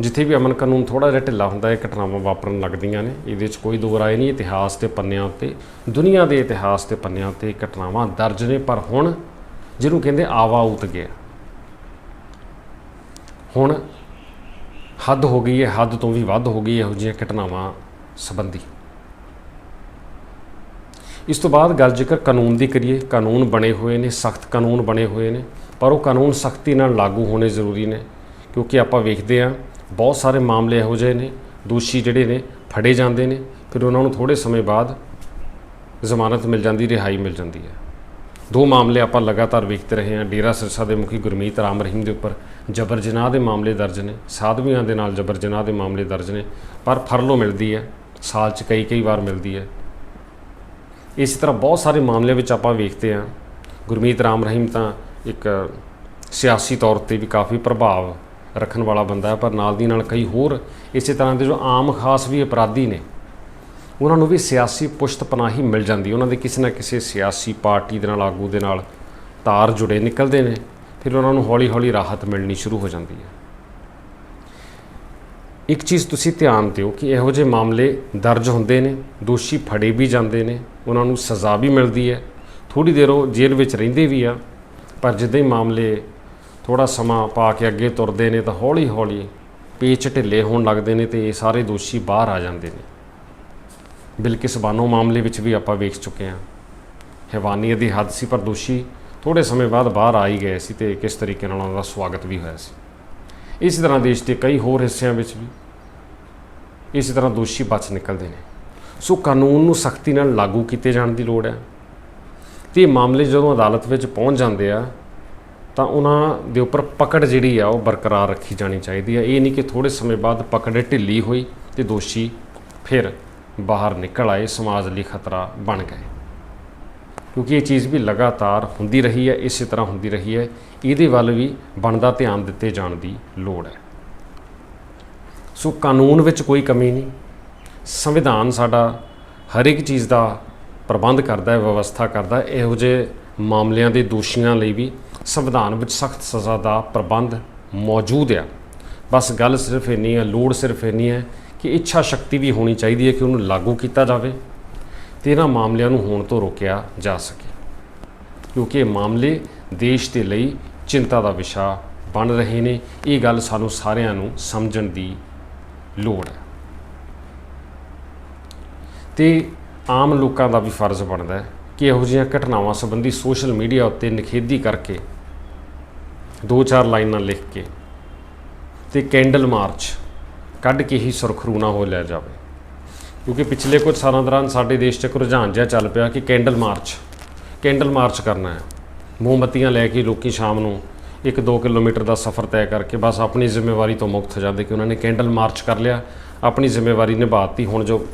ਜਿੱਥੇ ਵੀ ਅਮਨ ਕਾਨੂੰਨ ਥੋੜਾ ਜਿਹਾ ਢਿੱਲਾ ਹੁੰਦਾ ਹੈ ਇਹ ਘਟਨਾਵਾਂ ਵਾਪਰਨ ਲੱਗਦੀਆਂ ਨੇ। ਇਹਦੇ 'ਚ ਕੋਈ ਦੋ ਰਾਏ ਨਹੀਂ, ਇਤਿਹਾਸ ਦੇ ਪੰਨਿਆਂ ਉੱਤੇ, ਦੁਨੀਆ ਦੇ ਇਤਿਹਾਸ ਦੇ ਪੰਨਿਆਂ ਉੱਤੇ ਘਟਨਾਵਾਂ ਦਰਜ ਨੇ, ਪਰ ਹੁਣ ਜਿਹਨੂੰ ਕਹਿੰਦੇ ਆਵਾ ਉਤ ਗਿਆ। ਹੁਣ ਹੱਦ ਹੋ ਗਈ ਹੈ, ਹੱਦ ਤੋਂ ਵੀ ਵੱਧ ਹੋ ਗਈ ਇਹੋ ਜਿਹੀਆਂ ਘਟਨਾਵਾਂ ਸੰਬੰਧੀ। ਇਸ ਤੋਂ ਬਾਅਦ ਗੱਲ ਜੇਕਰ ਕਾਨੂੰਨ ਦੀ ਕਰੀਏ, ਕਾਨੂੰਨ ਬਣੇ ਹੋਏ ਨੇ, ਸਖਤ ਕਾਨੂੰਨ ਬਣੇ ਹੋਏ ਨੇ, ਪਰ ਉਹ ਕਾਨੂੰਨ ਸਖਤੀ ਨਾਲ ਲਾਗੂ ਹੋਣੇ ਜ਼ਰੂਰੀ ਨੇ, ਕਿਉਂਕਿ ਆਪਾਂ ਵੇਖਦੇ ਆ ਬਹੁਤ ਸਾਰੇ ਮਾਮਲੇ ਇਹੋ ਜਿਹੇ ਨੇ, ਦੋਸ਼ੀ ਜਿਹੜੇ ਨੇ, ਫੜੇ ਜਾਂਦੇ ਨੇ, ਫਿਰ ਉਹਨਾਂ ਨੂੰ ਥੋੜੇ ਸਮੇਂ ਬਾਅਦ ਜ਼ਮਾਨਤ ਮਿਲ ਜਾਂਦੀ, ਰਿਹਾਈ ਮਿਲ ਜਾਂਦੀ ਹੈ। ਦੋ ਮਾਮਲੇ ਆਪਾਂ ਲਗਾਤਾਰ ਵੇਖਦੇ ਰਹੇ ਹਾਂ। ਡੇਰਾ ਸਿਰਸਾ ਦੇ ਮੁਖੀ ਗੁਰਮੀਤ ਰਾਮ ਰਹੀਮ ਦੇ ਉੱਪਰ ਜਬਰ ਜਨਾਹ ਦੇ ਮਾਮਲੇ ਦਰਜ ਨੇ। ਸਾਧਵੀਆਂ ਦੇ ਨਾਲ ਜਬਰ ਜਨਾਹ ਦੇ ਮਾਮਲੇ ਦਰਜ ਨੇ। ਪਰ ਫਰਲੋ ਮਿਲਦੀ ਹੈ। ਸਾਲ 'ਚ ਕਈ ਕਈ ਵਾਰ ਮਿਲਦੀ ਹੈ। ਇਸ ਤਰ੍ਹਾਂ ਬਹੁਤ ਸਾਰੇ ਮਾਮਲੇ ਵਿੱਚ ਆਪਾਂ ਵੇਖਦੇ ਹਾਂ। ਗੁਰਮੀਤ ਰਾਮ ਰਹੀਮ ਤਾਂ ਇੱਕ ਸਿਆਸੀ ਤੌਰ ਤੇ ਵੀ ਕਾਫੀ ਪ੍ਰਭਾਵ ਰੱਖਣ ਵਾਲਾ ਬੰਦਾ ਹੈ। ਪਰ ਨਾਲ ਦੀ ਨਾਲ ਕਈ ਹੋਰ ਇਸੇ ਤਰ੍ਹਾਂ ਦੇ ਜੋ ਆਮ ਖਾਸ ਵੀ ਅਪਰਾਧੀ ਨੇ ਉਹਨਾਂ ਨੂੰ ਵੀ ਸਿਆਸੀ ਪੁਸ਼ਤਪਨਾਹੀ ਮਿਲ ਜਾਂਦੀ ਉਹਨਾਂ ਦੇ ਕਿਸੇ ਨਾ ਕਿਸੇ ਸਿਆਸੀ ਪਾਰਟੀ ਦੇ ਨਾਲ, ਆਗੂ ਦੇ ਨਾਲ ਤਾਰ ਜੁੜੇ ਨਿਕਲਦੇ ਨੇ, ਫਿਰ ਉਹਨਾਂ ਨੂੰ ਹੌਲੀ-ਹੌਲੀ ਰਾਹਤ ਮਿਲਣੀ ਸ਼ੁਰੂ ਹੋ ਜਾਂਦੀ ਹੈ। ਇੱਕ ਚੀਜ਼ ਤੁਸੀਂ ਧਿਆਨ ਦਿਓ ਕਿ ਇਹੋ ਜਿਹੇ ਮਾਮਲੇ ਦਰਜ ਹੁੰਦੇ ਨੇ, ਦੋਸ਼ੀ ਫੜੇ ਵੀ ਜਾਂਦੇ ਨੇ, ਉਹਨਾਂ ਨੂੰ ਸਜ਼ਾ ਵੀ ਮਿਲਦੀ ਹੈ। ਥੋੜੀ ਦੇਰ ਉਹ ਜੇਲ੍ਹ ਵਿੱਚ ਰਹਿੰਦੇ ਵੀ ਆ, ਪਰ ਜਿੱਦਾਂ ਹੀ ਮਾਮਲੇ ਥੋੜਾ ਸਮਾਂ ਪਾ ਕੇ ਅੱਗੇ ਤੁਰਦੇ ਨੇ ਤਾਂ ਹੌਲੀ-ਹੌਲੀ ਪੇਚ ਢਿੱਲੇ ਹੋਣ ਲੱਗਦੇ ਨੇ ਤੇ ਇਹ ਸਾਰੇ ਦੋਸ਼ੀ ਬਾਹਰ ਆ ਜਾਂਦੇ ਨੇ। ਬਿਲਕਿਸ ਬਾਨੋ ਮਾਮਲੇ ਵਿੱਚ ਵੀ ਆਪਾਂ ਵੇਖ ਚੁੱਕੇ ਹਾਂ। ਹੈਵਾਨੀਅਤ ਦੀ ਹੱਦ ਸੀ ਪਰ ਦੋਸ਼ੀ ਥੋੜੇ ਸਮੇਂ ਬਾਅਦ ਬਾਹਰ ਆ ਹੀ ਗਏ ਸੀ ਤੇ ਕਿਸ ਤਰੀਕੇ ਨਾਲ ਉਹਨਾਂ ਦਾ ਸਵਾਗਤ ਵੀ ਹੋਇਆ ਸੀ। ਇਸ ਤਰ੍ਹਾਂ ਦੇਸ਼ ਦੇ ਕਈ ਹੋਰ ਹਿੱਸਿਆਂ ਵਿੱਚ ਵੀ ਇਸ ਤਰ੍ਹਾਂ ਦੋਸ਼ੀ ਬਚ ਨਿਕਲਦੇ ਨੇ। ਸੋ ਕਾਨੂੰਨ ਨੂੰ ਸਖਤੀ ਨਾਲ ਲਾਗੂ ਕੀਤੇ ਜਾਣ ਦੀ ਲੋੜ ਹੈ। ਤੇ ਇਹ ਮਾਮਲੇ ਜਦੋਂ ਅਦਾਲਤ ਵਿੱਚ ਪਹੁੰਚ ਜਾਂਦੇ ਆ, ਤਾਂ ਉਹਨਾਂ ਦੇ ਉੱਪਰ ਪਕੜ ਜਿਹੜੀ ਆ, ਉਹ ਬਰਕਰਾਰ ਰੱਖੀ ਜਾਣੀ ਚਾਹੀਦੀ ਹੈ। ਇਹ ਨਹੀਂ ਕਿ ਥੋੜੇ ਸਮੇਂ ਬਾਅਦ ਪਕੜ ਢਿੱਲੀ ਹੋਈ ਤੇ ਦੋਸ਼ੀ ਫਿਰ ਬਾਹਰ ਨਿਕਲ ਆਏ, ਸਮਾਜ ਲਈ ਖਤਰਾ ਬਣ ਗਏ। ਕਿਉਂਕਿ ਇਹ ਚੀਜ਼ ਵੀ ਲਗਾਤਾਰ ਹੁੰਦੀ ਰਹੀ ਹੈ, ਇਸੇ ਤਰ੍ਹਾਂ ਹੁੰਦੀ ਰਹੀ ਹੈ। ਇਹਦੇ ਵੱਲ ਵੀ ਬਣਦਾ ਧਿਆਨ ਦਿੱਤੇ ਜਾਣ ਦੀ ਲੋੜ ਹੈ। ਸੋ ਕਾਨੂੰਨ ਵਿੱਚ ਕੋਈ ਕਮੀ ਨਹੀਂ। ਸੰਵਿਧਾਨ ਸਾਡਾ ਹਰ ਇੱਕ ਚੀਜ਼ ਦਾ ਪ੍ਰਬੰਧ ਕਰਦਾ ਹੈ, ਵਿਵਸਥਾ ਕਰਦਾ ਹੈ। ਇਹੋ ਜਿਹੇ ਮਾਮਲਿਆਂ ਦੇ ਦੋਸ਼ੀਆਂ ਲਈ ਵੀ ਸੰਵਿਧਾਨ ਵਿੱਚ ਸਖਤ ਸਜ਼ਾ ਦਾ ਪ੍ਰਬੰਧ ਮੌਜੂਦ ਆ। ਬਸ ਗੱਲ ਸਿਰਫ ਇੰਨੀ ਹੈ, ਲੋੜ ਸਿਰਫ ਇੰਨੀ ਹੈ ਕਿ ਇੱਛਾ ਸ਼ਕਤੀ ਵੀ ਹੋਣੀ ਚਾਹੀਦੀ ਹੈ ਕਿ ਉਹਨੂੰ ਲਾਗੂ ਕੀਤਾ ਜਾਵੇ ਤੇ ਇਹਨਾਂ ਮਾਮਲਿਆਂ ਨੂੰ ਹੋਣ ਤੋਂ ਰੋਕਿਆ ਜਾ ਸਕੇ। ਕਿਉਂਕਿ ਇਹ ਮਾਮਲੇ ਦੇਸ਼ ਦੇ ਲਈ ਚਿੰਤਾ ਦਾ ਵਿਸ਼ਾ ਬਣ ਰਹੇ ਨੇ। ਇਹ ਗੱਲ ਸਾਨੂੰ ਸਾਰਿਆਂ ਨੂੰ ਸਮਝਣ ਦੀ ਲੋੜ ਹੈ। ਤੇ ਆਮ ਲੋਕਾਂ ਦਾ ਵੀ ਫਰਜ਼ ਬਣਦਾ ਹੈ ਕਿ ਇਹੋ ਜਿਹੀਆਂ ਘਟਨਾਵਾਂ ਸੰਬੰਧੀ ਸੋਸ਼ਲ ਮੀਡੀਆ ਉੱਤੇ ਨਿਖੇਧੀ ਕਰਕੇ ਦੋ ਚਾਰ ਲਾਈਨਾਂ ਲਿਖ ਕੇ ਤੇ ਕੈਂਡਲ ਮਾਰਚ ਕੱਢ ਕੇ ਹੀ ਸੁਰਖਰੂ ਨਾ ਹੋ ਲਿਆ ਜਾਵੇ। ਕਿਉਂਕਿ ਪਿਛਲੇ ਕੁਝ ਸਾਲਾਂ ਦੌਰਾਨ ਸਾਡੇ ਦੇਸ਼ 'ਚ ਇੱਕ ਰੁਝਾਨ ਜਿਹਾ ਚੱਲ ਪਿਆ ਕਿ ਕੈਂਡਲ ਮਾਰਚ ਕੈਂਡਲ ਮਾਰਚ ਕਰਨਾ ਹੈ। ਮੋਮਬੱਤੀਆਂ ਲੈ ਕੇ ਲੋਕੀ ਸ਼ਾਮ ਨੂੰ 1-2 ਕਿਲੋਮੀਟਰ ਦਾ ਸਫ਼ਰ ਤੈਅ ਕਰਕੇ ਬਸ ਆਪਣੀ ਜ਼ਿੰਮੇਵਾਰੀ ਤੋਂ ਮੁਕਤ ਹੋ ਜਾਂਦੇ ਕਿ ਉਹਨਾਂ ਨੇ ਕੈਂਡਲ ਮਾਰਚ ਕਰ ਲਿਆ, ਆਪਣੀ ਜ਼ਿੰਮੇਵਾਰੀ ਨਿਭਾਤੀ, ਹੁਣ ਜੋ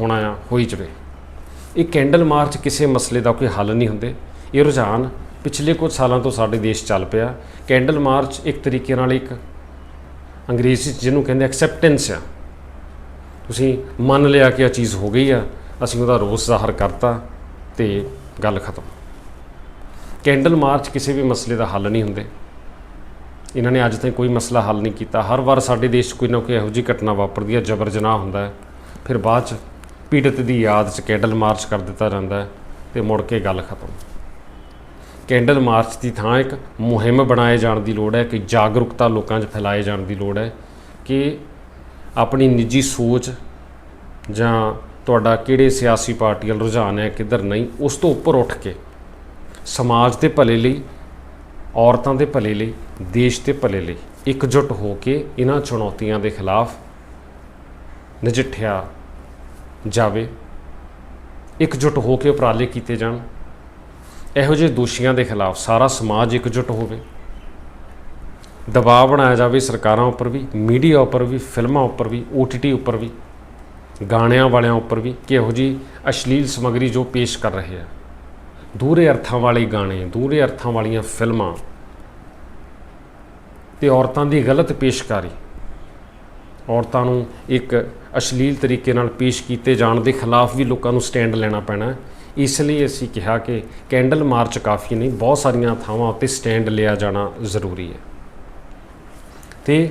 ਹੋਣਾ ਆ ਹੋਈ ਜਵੇ। ਇਹ ਕੈਂਡਲ ਮਾਰਚ ਕਿਸੇ ਮਸਲੇ ਦਾ ਕੋਈ ਹੱਲ ਨਹੀਂ ਹੁੰਦੇ। ਇਹ ਰੁਝਾਨ ਪਿਛਲੇ ਕੁਝ ਸਾਲਾਂ ਤੋਂ ਸਾਡੇ ਦੇਸ਼ ਚੱਲ ਪਿਆ। ਕੈਂਡਲ ਮਾਰਚ ਇੱਕ ਤਰੀਕੇ ਨਾਲ ਇੱਕ ਅੰਗਰੇਜ਼ੀ 'ਚ ਜਿਹਨੂੰ ਕਹਿੰਦੇ ਐਕਸੈਪਟੈਂਸ ਆ। ਤੁਸੀਂ ਮੰਨ ਲਿਆ ਕਿ ਇਹ ਚੀਜ਼ ਹੋ ਗਈ ਆ, ਅਸੀਂ ਉਹਦਾ ਰੋਸ ਜ਼ਾਹਰ ਕਰਤਾ ਤੇ ਗੱਲ ਖਤਮ। ਕੈਂਡਲ ਮਾਰਚ ਕਿਸੇ ਵੀ ਮਸਲੇ ਦਾ ਹੱਲ ਨਹੀਂ ਹੁੰਦੇ। ਇਹਨਾਂ ਨੇ ਅੱਜ ਤੱਕ ਕੋਈ ਮਸਲਾ ਹੱਲ ਨਹੀਂ ਕੀਤਾ। ਹਰ ਵਾਰ ਸਾਡੇ ਦੇਸ਼ 'ਚ ਕੋਈ ਨਾ ਕੋਈ ਇਹੋ ਜਿਹੀ ਘਟਨਾ ਵਾਪਰਦੀ ਹੈ ਜਬਰ ਜਨਾਹ ਹੁੰਦਾ ਹੈ। ਫਿਰ ਬਾਅਦ 'ਚ ਪੀੜਤ ਦੀ ਯਾਦ 'ਚ ਕੈਂਡਲ ਮਾਰਚ ਕਰ ਦਿੱਤਾ ਜਾਂਦਾ ਹੈ ਤੇ ਮੁੜ ਕੇ ਗੱਲ ਖਤਮ। ਕੈਂਡਲ ਮਾਰਚ ਦੀ ਥਾਂ ਇੱਕ ਮੁਹਿੰਮ ਬਣਾਏ ਜਾਣ ਦੀ ਲੋੜ ਹੈ, ਕਿ ਜਾਗਰੂਕਤਾ ਲੋਕਾਂ 'ਚ ਫੈਲਾਏ ਜਾਣ ਦੀ ਲੋੜ ਹੈ, ਕਿ ਆਪਣੀ ਨਿੱਜੀ ਸੋਚ ਜਾਂ ਤੁਹਾਡਾ ਕਿਹੜੇ ਸਿਆਸੀ ਪਾਰਟੀ ਵੱਲ ਰੁਝਾਨ ਹੈ, ਕਿੱਧਰ ਨਹੀਂ, ਉਸ ਤੋਂ ਉੱਪਰ ਉੱਠ ਕੇ ਸਮਾਜ ਦੇ ਭਲੇ ਲਈ, ਔਰਤਾਂ ਦੇ ਭਲੇ ਲਈ, ਦੇਸ਼ ਦੇ ਭਲੇ ਲਈ ਇਕਜੁੱਟ ਹੋ ਕੇ ਇਹਨਾਂ ਚੁਣੌਤੀਆਂ ਦੇ ਖਿਲਾਫ ਨਜਿੱਠਿਆ ਜਾਵੇ, ਇਕਜੁੱਟ ਹੋ ਕੇ ਉਪਰਾਲੇ ਕੀਤੇ ਜਾਣ। ਇਹੋ ਜਿਹੇ ਦੋਸ਼ੀਆਂ ਦੇ ਖਿਲਾਫ ਸਾਰਾ ਸਮਾਜ ਇਕਜੁੱਟ ਹੋਵੇ। ਦਬਾਅ ਬਣਾਇਆ ਜਾਵੇ ਸਰਕਾਰਾਂ ਉੱਪਰ ਵੀ, ਮੀਡੀਆ ਉੱਪਰ ਵੀ, ਫਿਲਮਾਂ ਉੱਪਰ ਵੀ OTT ਉੱਪਰ ਵੀ, ਗਾਣਿਆਂ ਵਾਲਿਆਂ ਉੱਪਰ ਵੀ ਕਿ ਇਹੋ ਜਿਹੀ ਅਸ਼ਲੀਲ ਸਮੱਗਰੀ ਜੋ ਪੇਸ਼ ਕਰ ਰਹੇ ਆ। ਦੂਰੇ ਅਰਥਾਂ ਵਾਲੇ ਗਾਣੇ, ਦੂਰੇ ਅਰਥਾਂ ਵਾਲੀਆਂ ਫਿਲਮਾਂ ਤੇ ਔਰਤਾਂ ਦੀ ਗਲਤ ਪੇਸ਼ਕਾਰੀ, ਔਰਤਾਂ ਨੂੰ ਇੱਕ ਅਸ਼ਲੀਲ ਤਰੀਕੇ ਨਾਲ ਪੇਸ਼ ਕੀਤੇ ਜਾਣ ਦੇ ਖਿਲਾਫ ਵੀ ਲੋਕਾਂ ਨੂੰ ਸਟੈਂਡ ਲੈਣਾ ਪੈਣਾ। ਇਸ ਲਈ ਅਸੀਂ ਕਿਹਾ ਕਿ ਕੈਂਡਲ ਮਾਰਚ ਕਾਫੀ ਨਹੀਂ, ਬਹੁਤ ਸਾਰੀਆਂ ਥਾਵਾਂ ਉੱਤੇ ਸਟੈਂਡ ਲਿਆ ਜਾਣਾ ਜ਼ਰੂਰੀ ਹੈ। ਤੇ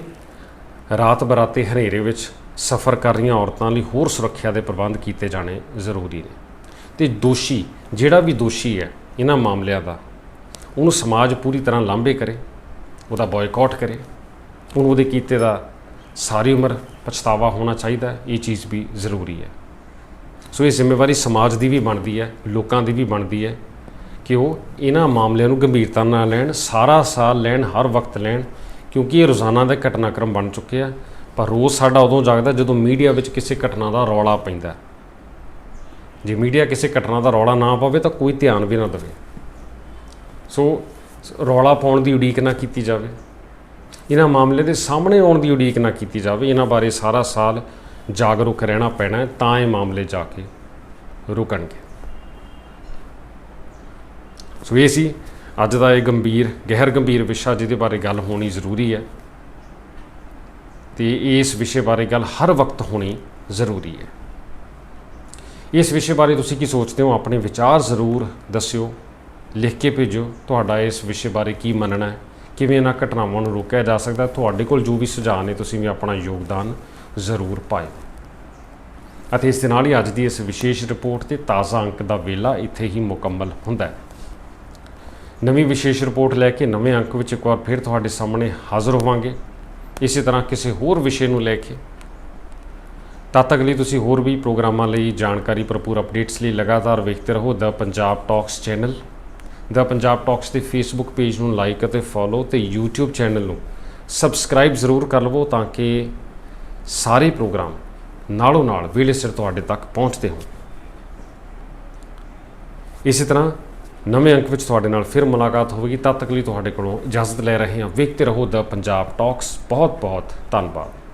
ਰਾਤ ਬਰਾਤੇ ਹਨੇਰੇ ਵਿੱਚ ਸਫ਼ਰ ਕਰ ਰਹੀਆਂ ਔਰਤਾਂ ਲਈ ਹੋਰ ਸੁਰੱਖਿਆ ਦੇ ਪ੍ਰਬੰਧ ਕੀਤੇ ਜਾਣੇ ਜ਼ਰੂਰੀ ਨੇ। ਤੇ ਦੋਸ਼ੀ, ਜਿਹੜਾ ਵੀ ਦੋਸ਼ੀ ਹੈ, ਇਹਨਾਂ ਮਾਮਲਿਆਂ ਦਾ, ਉਹਨੂੰ ਸਮਾਜ ਪੂਰੀ ਤਰ੍ਹਾਂ ਲਾਂਭੇ ਕਰੇ, ਉਹਦਾ ਬਾਇਕਾਟ ਕਰੇ, ਉਹਨੂੰ ਉਹਦੇ ਕੀਤੇ ਦਾ ਸਾਰੀ ਉਮਰ ਪਛਤਾਵਾ ਹੋਣਾ ਚਾਹੀਦਾ, ਇਹ ਚੀਜ਼ ਵੀ ਜ਼ਰੂਰੀ ਹੈ। ਸੋ ਇਹ ਜ਼ਿੰਮੇਵਾਰੀ ਸਮਾਜ ਦੀ ਵੀ ਬਣਦੀ ਹੈ, ਲੋਕਾਂ ਦੀ ਵੀ ਬਣਦੀ ਹੈ ਕਿ ਉਹ ਇਹਨਾਂ ਮਾਮਲਿਆਂ ਨੂੰ ਗੰਭੀਰਤਾ ਨਾਲ ਲੈਣ, ਸਾਰਾ ਸਾਲ ਲੈਣ, ਹਰ ਵਕਤ ਲੈਣ, ਕਿਉਂਕਿ ਇਹ ਰੋਜ਼ਾਨਾ ਦਾ ਘਟਨਾਕ੍ਰਮ ਬਣ ਚੁੱਕੇ ਆ। ਪਰ ਰੋਜ਼ ਸਾਡਾ ਉਦੋਂ ਜਾਗਦਾ ਜਦੋਂ ਮੀਡੀਆ ਵਿੱਚ ਕਿਸੇ ਘਟਨਾ ਦਾ ਰੌਲਾ ਪੈਂਦਾ ਜੇ ਮੀਡੀਆ ਕਿਸੇ ਘਟਨਾ ਦਾ ਰੌਲਾ ਨਾ ਪਾਵੇ ਤਾਂ ਕੋਈ ਧਿਆਨ ਵੀ ਨਾ ਦੇਵੇ। ਸੋ ਰੌਲਾ ਪਾਉਣ ਦੀ ਉਡੀਕ ਨਾ ਕੀਤੀ ਜਾਵੇ। ਇਹਨਾਂ ਮਾਮਲੇ ਦੇ ਸਾਹਮਣੇ ਆਉਣ ਦੀ ਉਡੀਕ ਨਾ ਕੀਤੀ ਜਾਵੇ। ਇਹਨਾਂ ਬਾਰੇ ਸਾਰਾ ਸਾਲ ਜਾਗਰੂਕ ਰਹਿਣਾ ਪੈਣਾ ਤਾਂ ਇਹ ਮਾਮਲੇ ਜਾ ਕੇ ਰੁਕਣਗੇ। ਸੋ ਇਹ ਸੀ ਅੱਜ ਦਾ ਇਹ ਗੰਭੀਰ, ਗਹਿਰ ਗੰਭੀਰ ਵਿਸ਼ਾ ਜਿਹਦੇ ਬਾਰੇ ਗੱਲ ਹੋਣੀ ਜ਼ਰੂਰੀ ਹੈ। ਤੇ ਇਸ ਵਿਸ਼ੇ ਬਾਰੇ ਗੱਲ ਹਰ ਵਕਤ ਹੋਣੀ ਜ਼ਰੂਰੀ ਹੈ। ਇਸ ਵਿਸ਼ੇ ਬਾਰੇ ਤੁਸੀਂ ਕੀ ਸੋਚਦੇ ਹੋ, ਆਪਣੇ ਵਿਚਾਰ ਜ਼ਰੂਰ ਦੱਸਿਓ, ਲਿਖ ਕੇ ਭੇਜੋ, ਤੁਹਾਡਾ ਇਸ ਵਿਸ਼ੇ ਬਾਰੇ ਕੀ ਮੰਨਣਾ ਹੈ, ਕਿਵੇਂ ਇਹਨਾਂ ਘਟਨਾਵਾਂ ਨੂੰ ਰੋਕਿਆ ਜਾ ਸਕਦਾ ਤੁਹਾਡੇ ਕੋਲ ਜੋ ਵੀ ਸੁਝਾਅ ਨੇ, ਤੁਸੀਂ ਵੀ ਆਪਣਾ ਯੋਗਦਾਨ ਜ਼ਰੂਰ ਪਾਇਓ। ਅਤੇ ਇਸ ਦੇ ਨਾਲ ਹੀ ਅੱਜ ਦੀ ਇਸ ਵਿਸ਼ੇਸ਼ ਰਿਪੋਰਟ ਤੇ ਤਾਜ਼ਾ ਅੰਕ ਦਾ ਵੇਲਾ ਇੱਥੇ ਹੀ ਮੁਕੰਮਲ ਹੁੰਦਾ ਹੈ। ਨਵੀਂ ਵਿਸ਼ੇਸ਼ ਰਿਪੋਰਟ ਲੈ ਕੇ ਨਵੇਂ ਅੰਕ ਵਿੱਚ ਇੱਕ ਵਾਰ ਫਿਰ ਤੁਹਾਡੇ ਸਾਹਮਣੇ ਹਾਜ਼ਰ ਹੋਵਾਂਗੇ। ਇਸੇ ਤਰ੍ਹਾਂ ਕਿਸੇ ਹੋਰ ਵਿਸ਼ੇ ਨੂੰ ਲੈ ਕੇ। ਤਦ ਤੱਕ ਲਈ ਤੁਸੀਂ ਹੋਰ ਵੀ ਪ੍ਰੋਗਰਾਮਾਂ ਲਈ ਜਾਣਕਾਰੀ ਭਰਪੂਰ ਅਪਡੇਟਸ ਲਈ ਲਗਾਤਾਰ ਵੇਖਦੇ ਰਹੋ ਦਾ ਪੰਜਾਬ ਟਾਕਸ ਚੈਨਲ। ਦਾ ਪੰਜਾਬ ਟਾਕਸ ਦੇ ਫੇਸਬੁੱਕ ਪੇਜ ਨੂੰ ਲਾਈਕ ਅਤੇ ਫੋਲੋ ਤੇ YouTube ਚੈਨਲ ਨੂੰ ਸਬਸਕ੍ਰਾਈਬ ਜ਼ਰੂਰ ਕਰ ਲਵੋ ਤਾਂ ਕਿ ਸਾਰੇ ਪ੍ਰੋਗਰਾਮ ਨਾਲੋਂ ਨਾਲ ਵੇਲੇ ਸਿਰ ਤੁਹਾਡੇ ਤੱਕ ਪਹੁੰਚਦੇ ਹੋਣ। ਇਸੇ ਤਰ੍ਹਾਂ ਨਵੇਂ ਅੰਕ ਵਿੱਚ ਤੁਹਾਡੇ ਨਾਲ ਫਿਰ ਮੁਲਾਕਾਤ ਹੋਵੇਗੀ। ਤਦ ਤੱਕ ਲਈ ਤੁਹਾਡੇ ਕੋਲੋਂ ਇਜਾਜ਼ਤ ਲੈ ਰਹੇ ਹਾਂ। ਵੇਖਦੇ ਰਹੋ ਦ ਪੰਜਾਬ ਟਾਕਸ। ਬਹੁਤ ਬਹੁਤ ਧੰਨਵਾਦ।